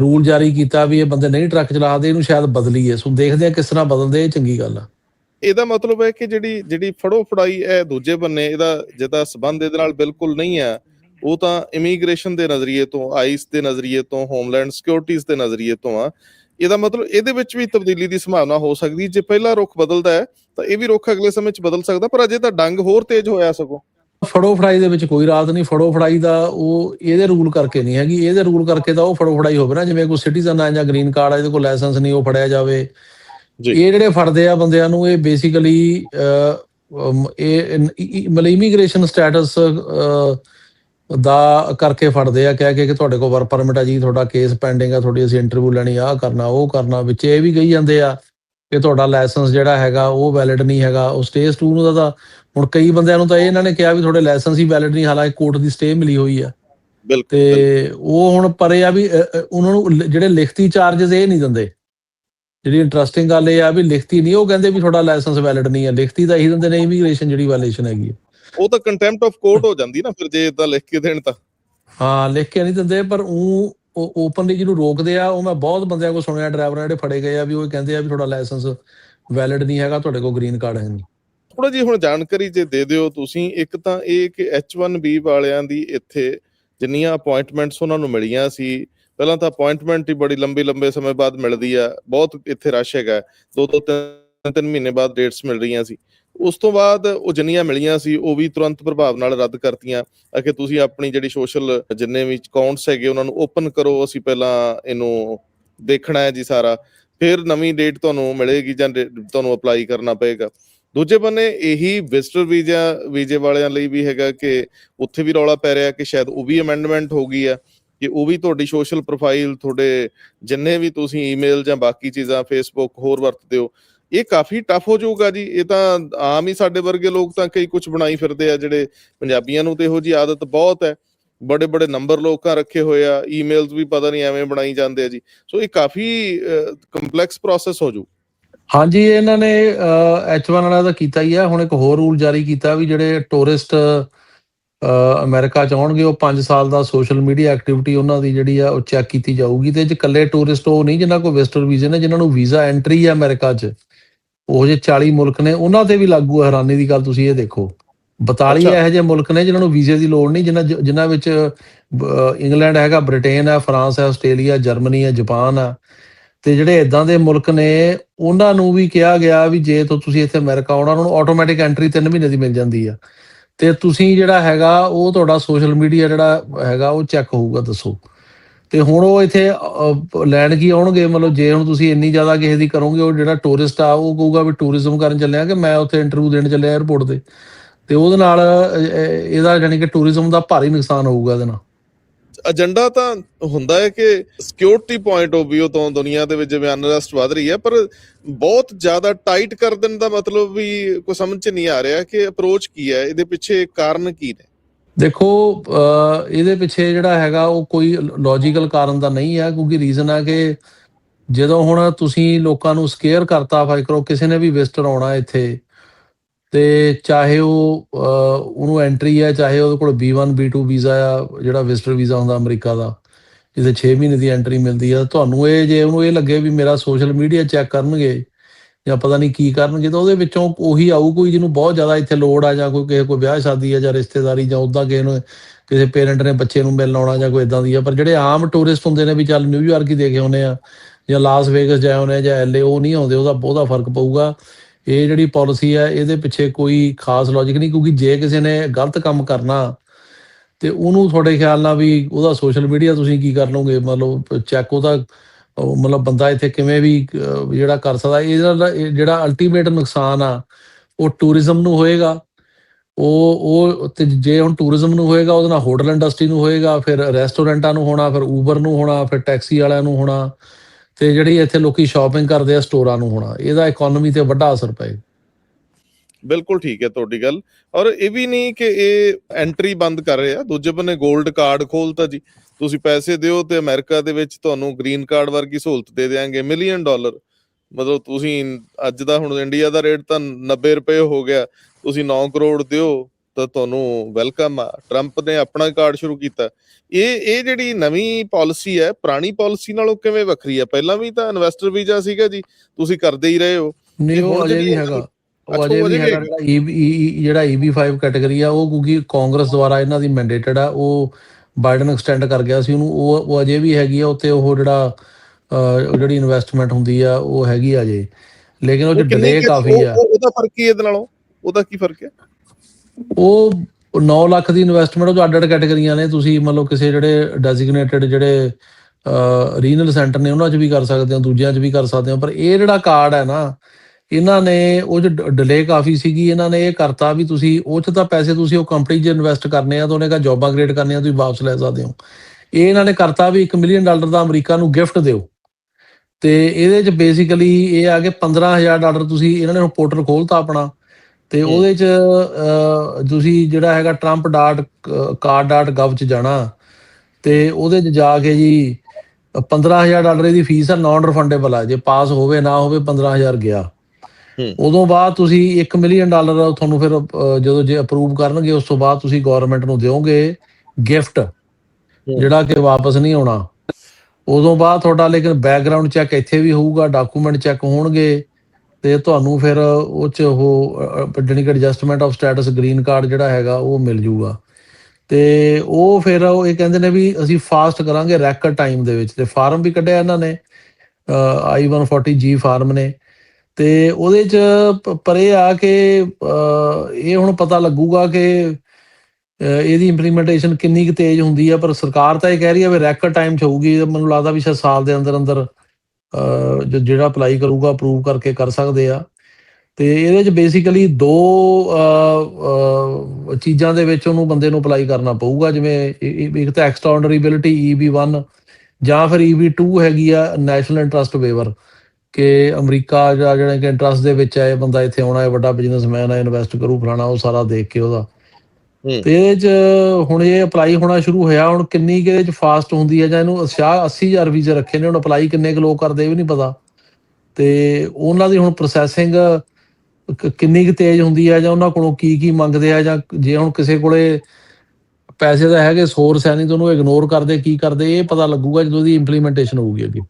ਰੂਲ ਜਾਰੀ ਕੀਤਾ ਵੀ ਇਹ ਬੰਦੇ ਨਹੀਂ ਟਰੱਕ ਚਲਾਦੇ ਇਹਨੂੰ ਸ਼ਾਇਦ ਬਦਲੀਏ। ਸੋ ਦੇਖਦੇ ਆ ਕਿਸ ਤਰ੍ਹਾਂ ਬਦਲਦੇ, ਇਹ ਚੰਗੀ ਗੱਲ ਆ। ਇਹਦਾ ਮਤਲਬ ਹੈ ਕਿ ਜਿਹੜੀ ਜਿਹੜੀ ਫੜੋ ਫੜਾਈ ਹੈ ਦੂਜੇ ਬੰਨੇ, ਇਹਦਾ ਜਿਹਦਾ ਸਬੰਧ ਇਹਦੇ ਨਾਲ ਬਿਲਕੁਲ ਨਹੀਂ ਹੈ ਉਹ ਤਾਂ ਇਮੀਗ੍ਰੇਸ਼ਨ ਦੇ ਨਜ਼ਰੀਏ ਤੋਂ ਆਈਸ ਦੇ ਨਜ਼ਰੀਏ ਤੋਂ ਹੋਮਲੈਂਡ ਸਿਕਿਉਰਿਟੀਜ਼ ਦੇ ਨਜ਼ਰੀਏ ਤੋਂ ਆ। ਇਹਦਾ ਮਤਲਬ ਇਹਦੇ ਵਿੱਚ ਵੀ ਤਬਦੀਲੀ ਦੀ ਸੰਭਾਵਨਾ ਹੋ ਸਕਦੀ। ਜੇ ਪਹਿਲਾ ਰੁਖ ਬਦਲਦਾ ਹੈ ਤਾਂ ਇਹ ਵੀ ਰੁਖ ਅਗਲੇ ਸਮੇਂ 'ਚ ਬਦਲ ਸਕਦਾ ਪਰ ਅਜੇ ਤਾਂ ਡੰਗ ਹੋਰ ਤੇਜ਼ ਹੋਇਆ ਸਗੋਂ। ਫੜੋ ਫੜਾਈ ਦੇ ਵਿੱਚ ਕੋਈ ਰਾਤ ਨਹੀਂ। ਫੜੋ ਫੜਾਈ ਦਾ ਉਹ ਇਹਦੇ ਰੂਲ ਕਰਕੇ ਨਹੀਂ ਹੈਗੀ। ਇਹਦੇ ਰੂਲ ਕਰਕੇ ਤਾਂ ਉਹ ਫੜੋ ਫੜਾਈ ਹੋਵੇ ਨਾ ਜਿਵੇਂ ਕੋਈ ਸਿਟੀਜ਼ਨ ਆ ਜਾਂ ਗ੍ਰੀਨ ਕਾਰਡ ਆ ਇਹਦੇ ਕੋਲ ਲਾਇਸੈਂਸ ਨਹੀਂ ਉਹ ਫੜਿਆ ਜਾਵੇ। ਜੀ। ਇਹ ਜਿਹੜੇ ਫੜਦੇ ਆ ਬੰਦਿਆਂ ਨੂੰ ਇਹ ਬੇਸਿਕਲੀ ਇਹ ਮਤਲਬ ਇਮੀਗ੍ਰੇਸ਼ਨ ਸਟੇਟਸ ਦਾ ਕਰਕੇ ਫੜਦੇ ਆ ਕਹਿ ਕੇ ਕਿ ਤੁਹਾਡੇ ਕੋਲ ਵਰਕ ਪਰਮਿਟ ਆ ਜੀ ਤੁਹਾਡਾ ਕੇਸ ਪੈਂਡਿੰਗ ਆ ਤੁਹਾਡੀ ਅਸੀਂ ਇੰਟਰਵਿਊ ਲੈਣੀ ਆ ਕਰਨਾ ਉਹ ਕਰਨਾ ਵਿੱਚ ਇਹ ਵੀ ਕਹੀ ਜਾਂਦੇ ਆ ਕਿ ਤੁਹਾਡਾ ਲਾਇਸੈਂਸ ਜਿਹੜਾ ਹੈਗਾ ਉਹ ਵੈਲਿਡ ਨਹੀਂ ਹੈਗਾ ਉਹ ਸਟੇਜ 2 ਨੂੰ ਤਾਂ ਹੁਣ ਕਈ ਬੰਦਿਆਂ ਨੂੰ ਤਾਂ ਇਹ ਇਹਨਾਂ ਨੇ ਕਿਹਾ ਵੀ ਤੁਹਾਡੇ ਲਾਇਸੈਂਸ ਹੀ ਵੈਲਿਡ ਨਹੀਂ ਹਾਲਾਂਕਿ ਕੋਰਟ ਦੀ ਸਟੇ ਮਿਲੀ ਹੋਈ ਆ। ਬਿਲਕੁਲ ਤੇ ਉਹ ਹੁਣ ਪਰੇ ਆ ਵੀ ਉਹਨਾਂ ਨੂੰ ਜਿਹੜੇ ਲਿਖਤੀ ਚਾਰजेस ਇਹ ਨਹੀਂ ਦਿੰਦੇ। ਜਿਹੜੀ ਇੰਟਰਸਟਿੰਗ ਗੱਲ ਇਹ ਆ ਵੀ ਲਿਖਤੀ ਨਹੀਂ ਉਹ ਕਹਿੰਦੇ ਵੀ ਤੁਹਾਡਾ ਲਾਇਸੈਂਸ ਵੈਲਿਡ ਨਹੀਂ ਹੈ ਲਿਖਤੀ ਤਾਂ ਇਹੀ ਦਿੰਦੇ ਨੇ ਇਮੀਗ੍ਰੇਸ਼ਨ ਜਿਹੜੀ ਵਾਇਲੇਸ਼ਨ ਹੈਗੀ ਹੈ ਉਹ ਤਾਂ ਕੰਟੈਂਪਟ ਆਫ ਕੋਰਟ ਹੋ ਜਾਂਦੀ ਨਾ ਫਿਰ ਜੇ ਇਦਾਂ ਲਿਖ ਕੇ ਦੇਣ ਤਾਂ। ਹਾਂ ਲਿਖ ਕੇ ਨਹੀਂ ਦਿੰਦੇ ਪਰ ਉਹ ਓਪਨਲੀ ਜਿਹਨੂੰ ਰੋਕਦੇ ਆ ਉਹ ਮੈਂ ਬਹੁਤ ਬੰਦਿਆਂ ਕੋਲ ਸੁਣਿਆ ਡਰਾਈਵਰਾਂ ਜਿਹੜੇ ਫੜੇ ਗਏ ਆ ਵੀ ਉਹ ਕਹਿੰਦੇ ਆ ਵੀ ਤੁਹਾਡਾ ਲਾਇਸੈਂਸ ਵੈਲਿਡ ਨਹੀਂ ਹੈਗਾ ਤੁਹਾਡੇ ਕੋਲ ਗ੍ਰੀਨ ਕਾਰਡ ਹੈ ਨਹੀਂ। ਥੋੜਾ ਜੀ ਹੁਣ ਜਾਣਕਾਰੀ ਜੇ ਦੇ ਦਿਓ ਤੁਸੀਂ ਇੱਕ ਤਾਂ ਇਹ ਕਿ H1B ਵਾਲਿਆਂ ਦੀ ਇੱਥੇ ਜਿੰਨੀਆਂ ਅਪਾਇੰਟਮੈਂਟਸ ਉਹਨਾਂ ਨੂੰ ਮਿਲੀਆਂ ਸੀ ਪਹਿਲਾਂ ਤਾਂ ਅਪਾਇੰਟਮੈਂਟ ਹੀ ਬੜੀ ਲੰਬੇ ਲੰਬੇ ਸਮੇਂ ਬਾਅਦ ਮਿਲਦੀ ਆ ਬਹੁਤ ਇੱਥੇ ਰਸ਼ ਹੈਗਾ ਦੋ ਦੋ ਤਿੰਨ ਤਿੰਨ ਮਹੀਨੇ ਬਾਅਦ ਡੇਟਸ ਮਿਲ ਰਹੀਆਂ ਸੀ। ਉਸ ਤੋਂ ਬਾਅਦ ਉਹ ਜਿੰਨੀਆਂ ਮਿਲੀਆਂ ਸੀ, ਉਹ ਵੀ ਤੁਰੰਤ ਪ੍ਰਭਾਵ ਨਾਲ ਰੱਦ ਕਰਤੀਆਂ। ਕਿ ਤੁਸੀਂ ਆਪਣੀ ਜਿਹੜੀ ਸੋਸ਼ਲ ਜਿੰਨੇ ਵੀ ਅਕਾਊਂਟਸ ਹੈਗੇ, ਉਹਨਾਂ ਨੂੰ ਓਪਨ ਕਰੋ। ਅਸੀਂ ਪਹਿਲਾਂ ਇਹਨੂੰ ਦੇਖਣਾ ਹੈ ਜੀ ਸਾਰਾ। ਫਿਰ ਨਵੀਂ ਡੇਟ ਤੁਹਾਨੂੰ ਮਿਲੇਗੀ ਜਾਂ ਤੁਹਾਨੂੰ ਅਪਲਾਈ ਕਰਨਾ ਪਏਗਾ। ਦੂਜੇ ਬੰਨੇ ਇਹੀ ਵਿਜ਼ਟਰ ਵੀਜ਼ਾ, ਵੀਜ਼ੇ ਵਾਲਿਆਂ ਲਈ ਵੀ ਹੈਗਾ ਕਿ ਉੱਥੇ ਵੀ ਰੌਲਾ ਪੈ ਰਿਹਾ ਕਿ ਸ਼ਾਇਦ ਉਹ ਵੀ ਅਮੈਂਡਮੈਂਟ ਹੋ ਗਈ ਆ ਕਿ ਉਹ ਵੀ ਤੁਹਾਡੀ ਸੋਸ਼ਲ ਪ੍ਰੋਫਾਈਲ ਤੁਹਾਡੇ ਜਿੰਨੇ ਵੀ ਤੁਸੀਂ ਈਮੇਲ ਜਾਂ ਬਾਕੀ ਚੀਜ਼ਾਂ ਫੇਸਬੁੱਕ ਹੋਰ ਵਰਤਦੇ ਹੋ ਇਹ ਕਾਫੀ ਟਫ ਹੋ ਜਾਊਗਾ ਜੀ। ਇਹ ਤਾਂ ਆਮ ਹੀ ਸਾਡੇ ਵਰਗੇ ਲੋਕ ਤਾਂ ਕਈ ਕੁਝ ਬਣਾਈ ਫਿਰਦੇ ਆ, ਜਿਹੜੇ ਪੰਜਾਬੀਆਂ ਨੂੰ ਤੇ ਇਹੋ ਜੀ ਆਦਤ ਬਹੁਤ ਹੈ। ਬੜੇ ਬੜੇ ਨੰਬਰ ਲੋਕਾਂ ਰੱਖੇ ਹੋਏ ਆ ਈਮੇਲਸ ਵੀ ਪਤਾ ਨਹੀਂ ਐਵੇਂ ਬਣਾਈ ਜਾਂਦੇ ਆ ਜੀ। ਸੋ ਇਹ ਕਾਫੀ ਕੰਪਲੈਕਸ ਪ੍ਰੋਸੈਸ ਹੋ ਜੂ ਹਾਂਜੀ, ਇਹਨਾਂ ਨੇ H1 ਵਾਲਾ ਦਾ ਕੀਤਾ ਹੀ ਆ। ਹੁਣ ਇੱਕ ਹੋਰ ਰੂਲ ਜਾਰੀ ਕੀਤਾ ਵੀ ਜਿਹੜੇ ਟੂਰਿਸਟ ਅਮਰੀਕਾ ਚ ਆਉਣਗੇ, ਉਹ 5 ਸਾਲ ਦਾ ਸੋਸ਼ਲ ਮੀਡੀਆ ਐਕਟੀਵਿਟੀ ਉਹਨਾਂ ਦੀ ਜਿਹੜੀ ਆ, ਉਹ ਚੈੱਕ ਕੀਤੀ ਜਾਊਗੀ। ਤੇ ਜੇ ਇਕੱਲੇ ਟੂਰਿਸਟ ਉਹ ਨਹੀਂ, ਜਿਨ੍ਹਾਂ ਕੋਲ ਵਿਜ਼ਟਰ ਵੀਜ਼ੇ ਨੇ, ਜਿਨ੍ਹਾਂ ਨੂੰ ਵੀਜ਼ਾ ਐਂਟਰੀ ਹੈ ਅਮਰੀਕਾ 'ਚ ਉਹ ਜੇ 40 ਮੁਲਕ ਨੇ ਉਹਨਾਂ ਤੇ ਵੀ ਲਾਗੂ ਹੈ ਹੈਰਾਨੀ ਦੀ ਗੱਲ ਤੁਸੀਂ ਇਹ ਦੇਖੋ। 42 ਅੱਛਾ। ਇਹੋ ਜਿਹੇ ਮੁਲਕ ਨੇ ਜਿਨ੍ਹਾਂ ਨੂੰ ਵੀਜ਼ੇ ਦੀ ਲੋੜ ਨਹੀਂ ਜਿਨ੍ਹਾਂ ਜਿਨ੍ਹਾਂ ਵਿੱਚ ਇੰਗਲੈਂਡ ਹੈਗਾ ਬ੍ਰਿਟੇਨ ਹੈ ਫਰਾਂਸ ਹੈ ਆਸਟ੍ਰੇਲੀਆ ਜਰਮਨੀ ਹੈ ਜਾਪਾਨ ਆ। ਤੇ ਜਿਹੜੇ ਇਦਾਂ ਦੇ ਮੁਲਕ ਨੇ ਉਹਨਾਂ ਨੂੰ ਵੀ ਕਿਹਾ ਗਿਆ ਵੀ ਜੇ ਤੋਂ ਤੁਸੀਂ ਇੱਥੇ ਅਮਰੀਕਾ ਆਉਣਾ ਉਹਨਾਂ ਨੂੰ ਆਟੋਮੈਟਿਕ ਐਂਟਰੀ 3 ਮਹੀਨੇ ਦੀ ਮਿਲ ਜਾਂਦੀ ਆ। ਤੇ ਤੁਸੀਂ ਜਿਹੜਾ ਹੈਗਾ ਉਹ ਤੁਹਾਡਾ ਸੋਸ਼ਲ ਮੀਡੀਆ ਜਿਹੜਾ ਹੈਗਾ ਉਹ ਚੈੱਕ ਹੋਊਗਾ ਦੱਸੋ। ਤੇ ਹੁਣ ਉਹ ਇੱਥੇ ਲੈਣ ਕੀ ਆਉਣਗੇ? ਮਤਲਬ ਜੇ ਹੁਣ ਤੁਸੀਂ ਇੰਨੀ ਜ਼ਿਆਦਾ ਕਿਸੇ ਦੀ ਕਰੋਗੇ, ਉਹ ਜਿਹੜਾ ਟੂਰਿਸਟ ਆ, ਉਹ ਕਹੂਗਾ ਵੀ ਟੂਰਿਜ਼ਮ ਕਰਨ ਚੱਲਿਆ ਕਿ ਮੈਂ ਉੱਥੇ ਇੰਟਰਵਿਊ ਦੇਣ ਚੱਲਿਆ 에어ਪੋਰਟ ਤੇ। ਤੇ ਉਹਦੇ ਨਾਲ ਇਹਦਾ ਯਾਨੀ ਕਿ ਟੂਰਿਜ਼ਮ ਦਾ ਭਾਰੀ ਨੁਕਸਾਨ ਹੋਊਗਾ ਇਹਦੇ ਨਾਲ। ਏਜੰਡਾ ਤਾਂ ਹੁੰਦਾ ਹੈ ਕਿ ਸਿਕਿਉਰਿਟੀ ਪੁਆਇੰਟ ਆਫ View ਤੋਂ ਦੁਨੀਆ ਦੇ ਵਿੱਚ ਜਿਵੇਂ ਅਨਰੈਸਟ ਵਧ ਰਹੀ ਹੈ, ਪਰ ਬਹੁਤ ਜ਼ਿਆਦਾ ਟਾਈਟ ਕਰ ਦੇਣ ਦਾ ਮਤਲਬ ਵੀ ਕੋਈ ਸਮਝ ਚ ਨਹੀਂ ਆ ਰਿਹਾ ਕਿ ਅਪਰੋਚ ਕੀ ਹੈ, ਇਹਦੇ ਪਿੱਛੇ ਕਾਰਨ ਕੀ ਨੇ। ਦੇਖੋ ਇਹਦੇ ਪਿੱਛੇ ਜਿਹੜਾ ਹੈਗਾ, ਉਹ ਕੋਈ ਲੌਜੀਕਲ ਕਾਰਨ ਦਾ ਨਹੀਂ ਹੈ ਕਿਉਂਕਿ ਰੀਜ਼ਨ ਹੈ ਕਿ ਜਦੋਂ ਹੁਣ ਤੁਸੀਂ ਲੋਕਾਂ ਨੂੰ ਸਕੇਅਰ ਕਰਤਾ ਫਾਈ ਕਿਸੇ ਨੇ ਵੀ ਵਿਜ਼ਟਰ ਆਉਣਾ ਇੱਥੇ, ਤੇ ਚਾਹੇ ਉਹ ਉਹਨੂੰ ਐਂਟਰੀ ਹੈ ਚਾਹੇ ਉਹਦੇ ਕੋਲ B1 B2 ਵੀਜ਼ਾ ਆ, ਜਿਹੜਾ ਵਿਜ਼ਟਰ ਵੀਜ਼ਾ ਹੁੰਦਾ ਅਮਰੀਕਾ ਦਾ ਜਿਹਦੇ 6 ਮਹੀਨੇ ਦੀ ਐਂਟਰੀ ਮਿਲਦੀ ਆ, ਤੁਹਾਨੂੰ ਇਹ ਜੇ ਉਹਨੂੰ ਇਹ ਲੱਗੇ ਵੀ ਮੇਰਾ ਸੋਸ਼ਲ ਮੀਡੀਆ ਚੈੱਕ ਕਰਨਗੇ ਜਾਂ ਪਤਾ ਨਹੀਂ ਕੀ ਕਰਨਗੇ ਤਾਂ ਉਹਦੇ ਵਿੱਚੋਂ ਉਹੀ ਆਊ ਕੋਈ ਜਿਹਨੂੰ ਬਹੁਤ ਜ਼ਿਆਦਾ ਇੱਥੇ ਲੋੜ ਆ ਜਾਂ ਕੋਈ ਕਿਸੇ ਕੋਈ ਵਿਆਹ ਸ਼ਾਦੀ ਆ ਜਾਂ ਰਿਸ਼ਤੇਦਾਰੀ ਜਾਂ ਉਦਾਂ ਕਿਸੇ ਨੂੰ, ਕਿਸੇ ਪੇਰੈਂਟ ਨੇ ਬੱਚੇ ਨੂੰ ਮਿਲਣ ਆਉਣਾ ਜਾਂ ਕੋਈ ਇਦਾਂ ਦੀ ਆ, ਪਰ ਜਿਹੜੇ ਆਮ ਟੂਰਿਸਟ ਹੁੰਦੇ ਨੇ ਵੀ ਚੱਲ ਨਿਊਯਾਰਕ ਹੀ ਦੇ ਕੇ ਆਉਨੇ ਆ ਜਾਂ ਲਾਸ ਵੇਗਸ ਜਾਏ ਆਉਨੇ ਆ ਜਾਂ ਐਲਏ ਉਹ ਨਹੀਂ ਆਉਂਦੇ, ਉਹਦਾ ਬਹੁਤਾ ਫ਼ਰਕ ਪਊਗਾ। ਇਹ ਜਿਹੜੀ ਪਾਲਿਸੀ ਹੈ ਇਹਦੇ ਪਿੱਛੇ ਕੋਈ ਖਾਸ ਲੌਜੀਕ ਨਹੀਂ, ਕਿਉਂਕਿ ਜੇ ਕਿਸੇ ਨੇ ਗਲਤ ਕੰਮ ਕਰਨਾ ਤੇ ਉਹਨੂੰ ਤੁਹਾਡੇ ਖਿਆਲ ਨਾਲ ਵੀ ਉਹਦਾ ਸੋਸ਼ਲ ਮੀਡੀਆ ਤੁਸੀਂ ਕੀ ਕਰ ਲਓਗੇ? ਮਤਲਬ ਚੈੱਕ ਉਹਦਾ ਮਤਲਬ ਬੰਦਾ ਇੱਥੇ ਕਿਵੇਂ ਵੀ ਜਿਹੜਾ ਕਰ ਸਕਦਾ ਇਹਦਾ ਜਿਹੜਾ ਅਲਟੀਮੇਟ ਨੁਕਸਾਨ ਆ, ਉਹ ਟੂਰਿਜ਼ਮ ਨੂੰ ਹੋਏਗਾ। ਉਹ ਉਹ ਤੇ ਜੇ ਹੁਣ ਟੂਰਿਜ਼ਮ ਨੂੰ ਹੋਏਗਾ, ਉਹਦੇ ਨਾਲ ਹੋਟਲ ਇੰਡਸਟਰੀ ਨੂੰ ਹੋਏਗਾ, ਫਿਰ ਰੈਸਟੋਰੈਂਟਾਂ ਨੂੰ ਹੋਣਾ, ਫਿਰ ਊਬਰ ਨੂੰ ਹੋਣਾ, ਫਿਰ ਟੈਕਸੀ ਵਾਲਿਆਂ ਨੂੰ ਹੋਣਾ, ਤੇ ਜਿਹੜੀ ਇੱਥੇ ਲੋਕੀ ਸ਼ਾਪਿੰਗ ਕਰਦੇ ਆ, ਸਟੋਰਾਂ ਨੂੰ ਹੋਣਾ, ਇਹਦਾ ਇਕਨੋਮੀ ਤੇ ਵੱਡਾ ਅਸਰ ਪਏਗਾ। ਬਿਲਕੁਲ ਠੀਕ ਹੈ ਤੁਹਾਡੀ ਗੱਲ। ਔਰ ਇਹ ਵੀ ਨਹੀਂ ਕਿ ਇਹ ਐਂਟਰੀ ਬੰਦ ਕਰ ਰਹੇ ਦੂਜੇ ਬੰਨੇ 골ਡ ਕਾਰਡ ਖੋਲਤਾ ਜੀ। ਤੁਸੀਂ ਪੈਸੇ ਦਿਓ ਤੇ ਅਮਰੀਕਾ ਦੇ ਵਿੱਚ ਤੁਹਾਨੂੰ ਗ੍ਰੀਨ ਕਾਰਡ ਵਰਗੀ ਸਹੂਲਤ ਦੇ ਦੇਾਂਗੇ ਮਿਲੀਅਨ ਡਾਲਰ। ਮਤਲਬ ਤੁਸੀਂ ਅੱਜ ਦਾ ਹੁਣ ਇੰਡੀਆ ਦਾ ਰੇਟ ਤਾਂ 90 ਰੁਪਏ ਹੋ ਗਿਆ ਤੁਸੀਂ 9 ਕਰੋੜ ਦਿਓ ਤਾਂ ਤੁਹਾਨੂੰ ਵੈਲਕਮ ਆ। ਟਰੰਪ ਨੇ ਆਪਣਾ ਕਾਰਡ ਸ਼ੁਰੂ ਕੀਤਾ। ਇਹ ਇਹ ਜਿਹੜੀ ਨਵੀਂ ਪਾਲਿਸੀ ਹੈ ਪੁਰਾਣੀ ਪਾਲਿਸੀ ਨਾਲੋਂ ਕਿਵੇਂ ਵੱਖਰੀ ਹੈ? ਪਹਿਲਾਂ ਵੀ ਤਾਂ ਇਨਵੈਸਟਰ ਵੀਜ਼ਾ ਸੀਗਾ ਜੀ ਤੁਸੀਂ ਕਰਦੇ ਹੀ ਰਹੇ ਹੋ। ਨਹੀਂ ਉਹ ਅਜੇ ਵੀ ਹੈਗਾ। ਉਹ ਅਜੇ ਵੀ ਹੈਗਾ ਜਿਹੜਾ EB ਜਿਹੜਾ EB5 ਕੈਟਾਗਰੀ ਆ ਉਹ ਕਿਉਂਕਿ ਕਾਂਗਰਸ ਦੁਆਰਾ ਇਹਨਾਂ ਦੀ ਮੈਂਡੇਟਡ ਆ ਉਹ ਬਾਈਡਨ ਐਕਸਟੈਂਡ ਕਰ ਗਿਆ ਸੀ ਉਹਨੂੰ ਉਹ ਉਹ ਅਜੇ ਵੀ ਹੈਗੀ ਆ ਉੱਤੇ ਉਹ ਜਿਹੜਾ ਜਿਹੜੀ ਇਨਵੈਸਟਮੈਂਟ ਹੁੰਦੀ ਆ ਉਹ ਹੈਗੀ ਆ ਅਜੇ। ਲੇਕਿਨ ਉਹ ਡਿਲੇ ਕਾਫੀ ਆ। ਉਹ- ਉਹਦਾ ਫ਼ਰਕ ਕੀ ਇਹਦੇ ਨਾਲੋਂ? ਉਹਦਾ ਕੀ ਫ਼ਰਕ ਹੈ ਉਹ 9 ਲੱਖ ਦੀ ਇਨਵੈਸਟਮੈਂਟ ਉਹ ਅੱਡ ਅੱਡ ਕੈਟਾਗਰੀਆਂ ਨੇ ਤੁਸੀਂ ਮਤਲਬ ਕਿਸੇ ਜਿਹੜੇ ਡੈਜ਼ਿਗਨੇਟਡ ਜਿਹੜੇ ਰੀਜਨਲ ਸੈਂਟਰ ਨੇ ਉਹਨਾਂ 'ਚ ਵੀ ਕਰ ਸਕਦੇ ਹੋ ਦੂਜਿਆਂ 'ਚ ਵੀ ਕਰ ਸਕਦੇ ਹੋ ਪਰ ਇਹ ਜਿਹੜਾ ਕਾਰਡ ਹੈ ਨਾ ਇਹਨਾਂ ਨੇ ਉਹ ਚ ਡਿਲੇ ਕਾਫੀ ਸੀਗੀ ਇਹਨਾਂ ਨੇ ਇਹ ਕਰਤਾ ਵੀ ਤੁਸੀਂ ਉਹ 'ਚ ਤਾਂ ਪੈਸੇ ਤੁਸੀਂ ਉਹ ਕੰਪਨੀ 'ਚ ਇਨਵੈਸਟ ਕਰਨੇ ਆ ਤਾਂ ਉਹਨੇ ਕਹਾ ਜੌਬਾਂ ਕ੍ਰੀਏਟ ਕਰਨੀਆਂ ਤੁਸੀਂ ਵਾਪਸ ਲੈ ਸਕਦੇ ਹੋ। ਇਹ ਇਹਨਾਂ ਨੇ ਕਰਤਾ ਵੀ 1 ਮਿਲੀਅਨ ਡਾਲਰ ਦਾ ਅਮਰੀਕਾ ਨੂੰ ਗਿਫਟ ਦਿਓ। ਤੇ ਇਹਦੇ 'ਚ ਬੇਸਿਕਲੀ ਇਹ ਆ ਕਿ 15000 ਡਾਲਰ ਤੁਸੀਂ ਇਹਨਾਂ ਨੇ ਪੋਰਟਲ ਖੋਲਤਾ ਆਪਣਾ। ਤੇ। ਉਹਦੇ 'ਚ ਤੁਸੀਂ ਜਿਹੜਾ ਹੈਗਾ trump.card.gov 'ਚ ਜਾਣਾ। ਤੇ ਉਹਦੇ 'ਚ ਜਾ ਕੇ ਜੀ 15000 ਡਾਲਰ ਦੀ ਫੀਸ ਆ ਨਾਨ ਰਿਫੰਡੇਬਲ ਆ। ਜੇ ਪਾਸ ਹੋਵੇ ਨਾ ਹੋਵੇ 15000 ਗਿਆ। ਉਦੋਂ ਬਾਅਦ ਤੁਸੀਂ 1 ਮਿਲੀਅਨ ਡਾਲਰ ਤੁਹਾਨੂੰ ਫਿਰ ਜਦੋਂ ਜੇ ਅਪਰੂਵ ਕਰਨਗੇ ਉਸ ਤੋਂ ਬਾਅਦ ਤੁਸੀਂ ਗਵਰਨਮੈਂਟ ਨੂੰ ਦਿਓਗੇ ਗਿਫਟ ਜਿਹੜਾ ਕਿ ਵਾਪਸ ਨਹੀਂ ਆਉਣਾ। ਉਦੋਂ ਬਾਅਦ ਤੁਹਾਡਾ ਲੇਕਿਨ ਬੈਕਗ੍ਰਾਉਂਡ ਚੈੱਕ ਇੱਥੇ ਵੀ ਹੋਊਗਾ ਡਾਕੂਮੈਂਟ ਚੈੱਕ ਹੋਣਗੇ ਤੇ ਤੁਹਾਨੂੰ ਫਿਰ ਉਹ ਚ ਉਹ ਕਿ adjustment of status green card ਜਿਹੜਾ ਹੈਗਾ ਉਹ ਮਿਲ ਜੂਗਾ। ਤੇ ਉਹ ਫਿਰ ਉਹ ਇਹ ਕਹਿੰਦੇ ਨੇ ਵੀ ਅਸੀਂ ਫਾਸਟ ਕਰਾਂਗੇ ਰੈਕਡ ਟਾਈਮ ਦੇ ਵਿੱਚ ਤੇ ਫਾਰਮ ਵੀ ਕੱਢਿਆ ਇਹਨਾਂ ਨੇ I140G ਫਾਰਮ ਨੇ। ਤੇ ਉਹਦੇ ਚ ਪਰ ਇਹ ਆ ਕਿ ਇਹ ਹੁਣ ਪਤਾ ਲੱਗੂਗਾ ਕਿ ਇਹਦੀ ਇੰਪਲੀਮੈਂਟੇਸ਼ਨ ਕਿੰਨੀ ਕੁ ਤੇਜ਼ ਹੁੰਦੀ ਆ, ਪਰ ਸਰਕਾਰ ਤਾਂ ਇਹ ਕਹਿ ਰਹੀ ਆ ਵੀ ਰੈਕਡ ਟਾਈਮ ਚ ਹੋਊਗੀ ਮੈਨੂੰ ਲੱਗਦਾ ਵੀ ਸ਼ਾਇਦ ਸਾਲ ਦੇ ਅੰਦਰ ਅੰਦਰ ਜੋ- ਜਿਹੜਾ ਅਪਲਾਈ ਕਰੂਗਾ ਅਪਰੂਵ ਕਰਕੇ ਕਰ ਸਕਦੇ ਆ। ਤੇ ਇਹਦੇ ਚ ਬੇਸਿਕਲੀ ਦੋ ਚੀਜ਼ਾਂ ਦੇ ਵਿੱਚ ਉਹਨੂੰ ਬੰਦੇ ਨੂੰ ਅਪਲਾਈ ਕਰਨਾ ਪਊਗਾ, ਜਿਵੇਂ ਇ- ਇ- ਇੱਕ ਤਾਂ ਐਕਸਟਰਾਆਰਡਨਰੀ EB1 ਜਾਂ ਫਿਰ EB2 ਹੈਗੀ ਆ ਨੈਸ਼ਨਲ ਇੰਟਰਸਟ ਵੇਵਰ ਕਿ ਅਮਰੀਕਾ ਜਾਂ ਜਿਹੜਾ ਕਿ ਇੰਟਰਸਟ ਦੇ ਵਿੱਚ ਹੈ ਇਹ ਬੰਦਾ ਇੱਥੇ ਆਉਣਾ ਹੈ ਵੱਡਾ ਬਿਜ਼ਨਸਮੈਨ ਹੈ ਇਨਵੈਸਟ ਕਰੂ ਫਲਾਣਾ ਉਹ ਸਾਰਾ ਦੇਖ ਕੇ ਉਹਦਾ। ਤੇ ਇਹਦੇ ਚ ਹੁਣ ਇਹ ਅਪਲਾਈ ਹੋਣਾ ਸ਼ੁਰੂ ਹੋਇਆ ਹੁਣ ਕਿੰਨੀ ਕਿ ਇਹਦੇ ਚ ਫਾਸਟ ਹੁੰਦੀ ਹੈ ਜਾਂ ਇਹਨੂੰ ਸ਼ਾਹ 80000 ਵੀਜ਼ੇ ਰੱਖੇ ਨੇ ਹੁਣ ਅਪਲਾਈ ਕਿੰਨੇ ਕੁ ਲੋਕ ਕਰਦੇ ਇਹ ਵੀ ਨਹੀਂ ਪਤਾ। ਤੇ ਉਹਨਾਂ ਦੀ ਹੁਣ ਪ੍ਰੋਸੈਸਿੰਗ ਕਿੰਨੀ ਕੁ ਤੇਜ਼ ਹੁੰਦੀ ਹੈ ਜਾਂ ਉਹਨਾਂ ਕੋਲੋਂ ਕੀ ਕੀ ਮੰਗਦੇ ਆ ਜਾਂ ਜੇ ਹੁਣ ਕਿਸੇ ਕੋਲੇ ਪੈਸੇ ਦਾ ਹੈਗੇ ਸੋਰਸ ਹੈ ਨਹੀਂ ਤਾਂ ਉਹਨੂੰ ਇਗਨੋਰ ਕਰਦੇ ਕੀ ਕਰਦੇ ਇਹ ਪਤਾ ਲੱਗੂਗਾ ਜਦੋਂ ਦੀ ਇੰਪਲੀਮੈਂਟੇਸ਼ਨ ਹੋਊਗੀ ਅੱਗੇ।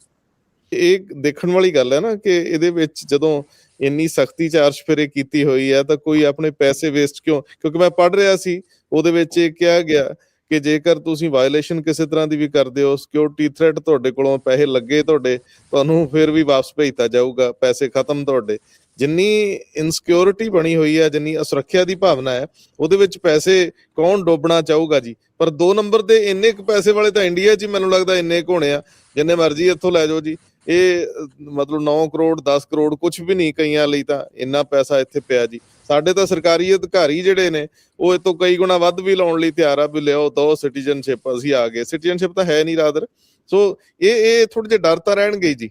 ਇਹ ਦੇਖਣ ਵਾਲੀ ਗੱਲ ਹੈ ਨਾ ਕਿ ਇਹਦੇ ਵਿੱਚ ਜਦੋਂ ਇੰਨੀ ਸਖਤੀ ਚਾਰਜ ਫਿਰੇ ਕੀਤੀ ਹੋਈ ਹੈ ਤਾਂ ਕੋਈ ਆਪਣੇ ਪੈਸੇ ਵੇਸਟ ਕਿਉਂ? ਕਿਉਂਕਿ ਮੈਂ ਪੜ ਰਿਹਾ ਸੀ, ਉਹਦੇ ਵਿੱਚ ਇਹ ਕਿਹਾ ਗਿਆ ਕਿ ਜੇਕਰ ਤੁਸੀਂ ਵਾਇਓਲੇਸ਼ਨ ਕਿਸੇ ਤਰ੍ਹਾਂ ਦੀ ਵੀ ਕਰਦੇ ਹੋ ਸਿਕਿਉਰਿਟੀ ਥ੍ਰੈਟ ਤੁਹਾਡੇ ਕੋਲੋਂ ਪੈਸੇ ਲੱਗੇ ਤੁਹਾਡੇ, ਤੁਹਾਨੂੰ ਫਿਰ ਵੀ ਵਾਪਸ ਭੇਜਤਾ ਜਾਊਗਾ, ਪੈਸੇ ਖਤਮ ਤੁਹਾਡੇ। ਜਿੰਨੀ ਇਨਸਿਕਿਉਰਿਟੀ ਬਣੀ ਹੋਈ ਹੈ, ਜਿੰਨੀ ਅਸੁਰੱਖਿਆ ਦੀ ਭਾਵਨਾ ਹੈ, ਉਹਦੇ ਵਿੱਚ ਪੈਸੇ ਕੌਣ ਡੋਬਣਾ ਚਾਹੂਗਾ ਜੀ? ਪਰ ਦੋ ਨੰਬਰ ਦੇ ਇੰਨੇ ਕੁ ਪੈਸੇ ਵਾਲੇ ਤਾਂ ਇੰਡੀਆ 'ਚ ਹੀ ਮੈਨੂੰ ਲੱਗਦਾ ਇੰਨੇ ਕੁ ਹੋਣੇ ਆ, ਜਿੰਨੇ ਮਰਜ਼ੀ ਇੱਥੋਂ ਲੈ ਜਾਓ ਜੀ। ਇਹ, ਮਤਲਬ 9 ਕਰੋੜ 10 ਕਰੋੜ ਕੁਝ ਵੀ ਨਹੀਂ ਕਈਆਂ ਲਈ ਤਾਂ ਇੰਨਾ ਪੈਸਾ ਇੱਥੇ ਪਿਆ ਜੀ। ਸਾਡੇ ਤਾਂ ਸਰਕਾਰੀ ਅਧਿਕਾਰੀ ਜਿਹੜੇ ਨੇ, ਉਹ ਇਹ ਤੋਂ ਕਈ ਗੁਣਾ ਵੱਧ ਵੀ ਲਾਉਣ ਲਈ ਤਿਆਰ ਆ ਵੀ ਲਿਓ ਦੋ ਸਿਟੀਜ਼ਨਸ਼ਿਪ ਅਸੀਂ ਆ ਗਏ। ਸਿਟੀਜ਼ਨਸ਼ਿਪ ਤਾਂ ਹੈ ਨਹੀਂ ਰਾਦਰ। ਸੋ ਇਹ ਇਹ ਥੋੜੇ ਜਿਹੇ ਡਰ ਤਾਂ ਰਹਿਣਗੇ ਜੀ।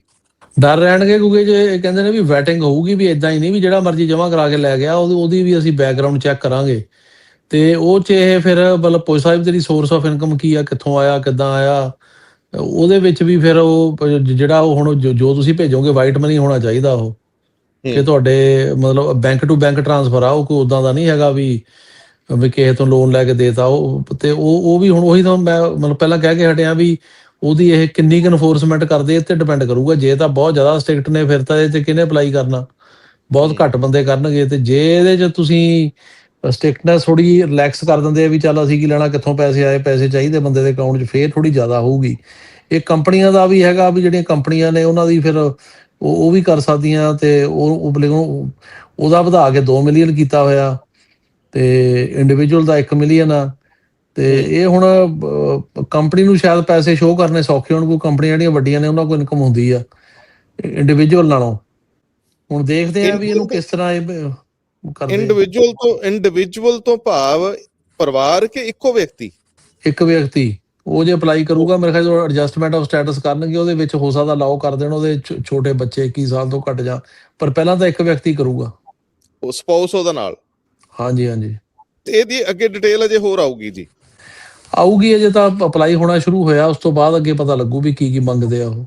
ਡਰ ਰਹਿਣਗੇ ਕਿਉਂਕਿ ਜੇ ਕਹਿੰਦੇ ਨੇ ਵੀ ਵੈਟਿੰਗ ਹੋਊਗੀ ਵੀ ਇਦਾਂ ਹੀ ਨਹੀਂ ਵੀ ਜਿਹੜਾ ਮਰਜ਼ੀ ਜਮਾ ਕਰਾ ਕੇ ਲੈ ਗਿਆ, ਉਹਦੀ ਵੀ ਅਸੀਂ ਬੈਕਗ੍ਰਾਉਂਡ ਚੈੱਕ ਕਰਾਂਗੇ। ਤੇ ਉਹ ਚ ਇਹ ਫਿਰ ਮਤਲਬ ਪੁੱਛ ਸਾਹਿਬ ਤੇਰੀ ਸੋਰਸ ਆਫ ਇਨਕਮ ਕੀ ਆ, ਕਿੱਥੋਂ ਆਇਆ, ਕਿੱਦਾਂ ਆਇਆ? ਉਹਦੇ ਵਿੱਚ ਵੀ ਫਿਰ ਉਹ ਜਿਹੜਾ ਉਹ ਹੁਣ ਜੋ ਤੁਸੀਂ ਭੇਜੋਗੇ ਵਾਈਟ ਮਨੀ ਹੋਣਾ ਚਾਹੀਦਾ ਉਹ। ਕਿ। ਤੁਹਾਡੇ ਮਤਲਬ ਬੈਂਕ ਟੂ ਬੈਂਕ ਟ੍ਰਾਂਸਫਰ ਆ ਉਹ ਕੋਈ ਉਦਾਂ ਦਾ ਨਹੀਂ ਹੈਗਾ ਵੀ ਵੀ ਕਿਸੇ ਤੋਂ ਲੋਨ ਲੈ ਕੇ ਦੇਤਾ ਉਹ ਤੇ ਉਹ ਉਹ ਵੀ ਹੁਣ ਉਹੀ ਤਾਂ ਮੈਂ ਮਤਲਬ ਪਹਿਲਾਂ ਕਹਿ ਕੇ ਹਟਿਆ ਵੀ ਉਹਦੀ ਇਹ ਕਿੰਨੀ ਕੁ ਇਨਫੋਰਸਮੈਂਟ ਕਰਦੇ ਤੇ ਡਿਪੈਂਡ ਕਰੂਗਾ। ਜੇ ਤਾਂ ਬਹੁਤ ਜ਼ਿਆਦਾ ਸਟ੍ਰਿਕਟ ਨੇ ਫਿਰ ਤਾਂ ਇਹ ਤੇ ਕਿਹਨੇ ਅਪਲਾਈ ਕਰਨਾ? ਬਹੁਤ ਘੱਟ ਬੰਦੇ ਕਰਨਗੇ। ਤੇ ਜੇ ਇਹਦੇ 'ਚ ਤੁਸੀਂ ਸਟ੍ਰਿਕਟਨੈਸ ਥੋੜੀ ਰਿਲੈਕਸ ਕਰ ਦਿੰਦੇ ਆ ਵੀ ਚੱਲ ਅਸੀਂ ਕੀ ਲੈਣਾ ਕਿੱਥੋਂ ਪੈਸੇ ਆਏ ਪੈਸੇ ਚਾਹੀਦੇ ਬੰਦੇ ਦੇ ਅਕਾਊਂਟ 'ਚ ਫੇਰ ਥੋੜੀ ਜ਼ਿਆਦਾ ਹੋਊਗੀ। ਇਹ ਕੰਪਨੀਆਂ ਦਾ ਵੀ ਹੈਗਾ ਵੀ ਜਿਹੜੀਆਂ ਕੰਪਨੀਆਂ ਨੇ ਉਹਨਾਂ ਦੀ ਫਿਰ ਉਹ ਉਹ ਵੀ ਕਰ ਸਕਦੀਆਂ ਤੇ ਉਹ ਉਹਦਾ ਵਧਾ ਕੇ 2 ਮਿਲੀਅਨ ਕੀਤਾ ਹੋਇਆ ਤੇ ਇੰਡੀਵਿਜੂਅਲ ਦਾ 1 ਮਿਲੀਅਨ ਆ। ਤੇ ਇਹ ਹੁਣ ਕੰਪਨੀ ਨੂੰ ਸ਼ਾਇਦ ਪੈਸੇ ਸ਼ੋਅ ਕਰਨੇ ਸੌਖੇ ਹੋਣ ਕੋਈ ਕੰਪਨੀਆਂ ਜਿਹੜੀਆਂ ਵੱਡੀਆਂ ਨੇ ਉਹਨਾਂ ਕੋਲ ਇਨਕਮ ਹੁੰਦੀ ਆ ਇੰਡੀਵਿਜੂਅਲ ਨਾਲੋਂ। ਹੁਣ ਦੇਖਦੇ ਆ ਵੀ ਇਹਨੂੰ ਕਿਸ ਤਰ੍ਹਾਂ ਇਹ ਕਰਦੇ। ਇੰਡੀਵਿਜੂਅਲ ਤੋਂ ਇੰਡੀਵਿਜੂਅਲ ਤੋਂ ਭਾਵ ਪਰਿਵਾਰ ਕੇ ਇੱਕੋ ਵਿਅਕਤੀ? ਇੱਕ ਵਿਅਕਤੀ ਉਹ ਜੇ ਅਪਲਾਈ ਕਰੂਗਾ ਮੇਰੇ ਖਿਆਲ ਐਡਜਸਟਮੈਂਟ ਆਫ ਸਟੇਟਸ ਕਰਨਗੇ ਉਹਦੇ ਵਿੱਚ ਹੋ ਸਕਦਾ ਲਾਓ ਕਰ ਦੇਣ ਉਹਦੇ ਛੋਟੇ ਬੱਚੇ 21 ਸਾਲ ਤੋਂ ਘੱਟ ਜਾਂ ਪਰ ਪਹਿਲਾਂ ਤਾਂ ਇੱਕ ਵਿਅਕਤੀ ਕਰੂਗਾ। ਉਹ ਸਪਾਊਸ ਉਹਦਾ ਨਾਲ? ਹਾਂਜੀ ਹਾਂਜੀ। ਤੇ ਇਹਦੀ ਅੱਗੇ ਡਿਟੇਲ ਅਜੇ ਹੋਰ ਆਊਗੀ ਜੀ। ਆਊਗੀ ਅਜੇ ਤਾਂ ਅਪਲਾਈ ਹੋਣਾ ਸ਼ੁਰੂ ਹੋਇਆ ਉਸ ਤੋਂ ਬਾਅਦ ਅੱਗੇ ਪਤਾ ਲੱਗੂ ਵੀ ਕੀ ਕੀ ਮੰਗਦੇ ਆ ਉਹ।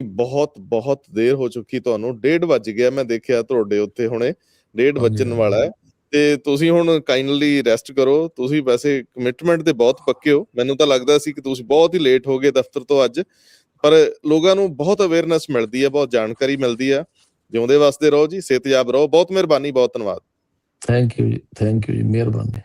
ਬਹੁਤ ਬਹੁਤ ਦੇਰ ਹੋ ਚੁੱਕੀ ਤੁਹਾਨੂੰ 1:30 ਵੱਜ ਗਿਆ ਮੈਂ ਦੇਖਿਆ ਤੁਹਾਡੇ ਉੱਤੇ ਹੁਣੇ। 1:30 ਹਾਂਜੀ, ਵੱਜਣ। ਵਾਲਾ ਹੈ। ਤੇ ਤੁਸੀਂ ਹੁਣ ਕਾਈਂਡਲੀ ਰੈਸਟ ਕਰੋ। ਤੁਸੀਂ ਵੈਸੇ ਕਮਿਟਮੈਂਟ ਤੇ ਬਹੁਤ ਪੱਕੇ ਹੋ। ਮੈਨੂੰ ਤਾਂ ਲੱਗਦਾ ਸੀ ਕਿ ਤੁਸੀਂ ਬਹੁਤ ਹੀ ਲੇਟ ਹੋ ਗਏ ਦਫ਼ਤਰ ਤੋਂ ਅੱਜ। ਪਰ ਲੋਕਾਂ ਨੂੰ ਬਹੁਤ ਅਵੇਅਰਨੈਸ ਮਿਲਦੀ ਹੈ ਬਹੁਤ ਜਾਣਕਾਰੀ ਮਿਲਦੀ ਹੈ। ਜਿਉਂਦੇ ਵਸਦੇ ਰਹੋ ਜੀ ਸਿਹਤਯਾਬ ਰਹੋ। ਬਹੁਤ ਮਿਹਰਬਾਨੀ ਬਹੁਤ ਧੰਨਵਾਦ। Thank you ji thank you ji ਮਿਹਰਬਾਨੀ।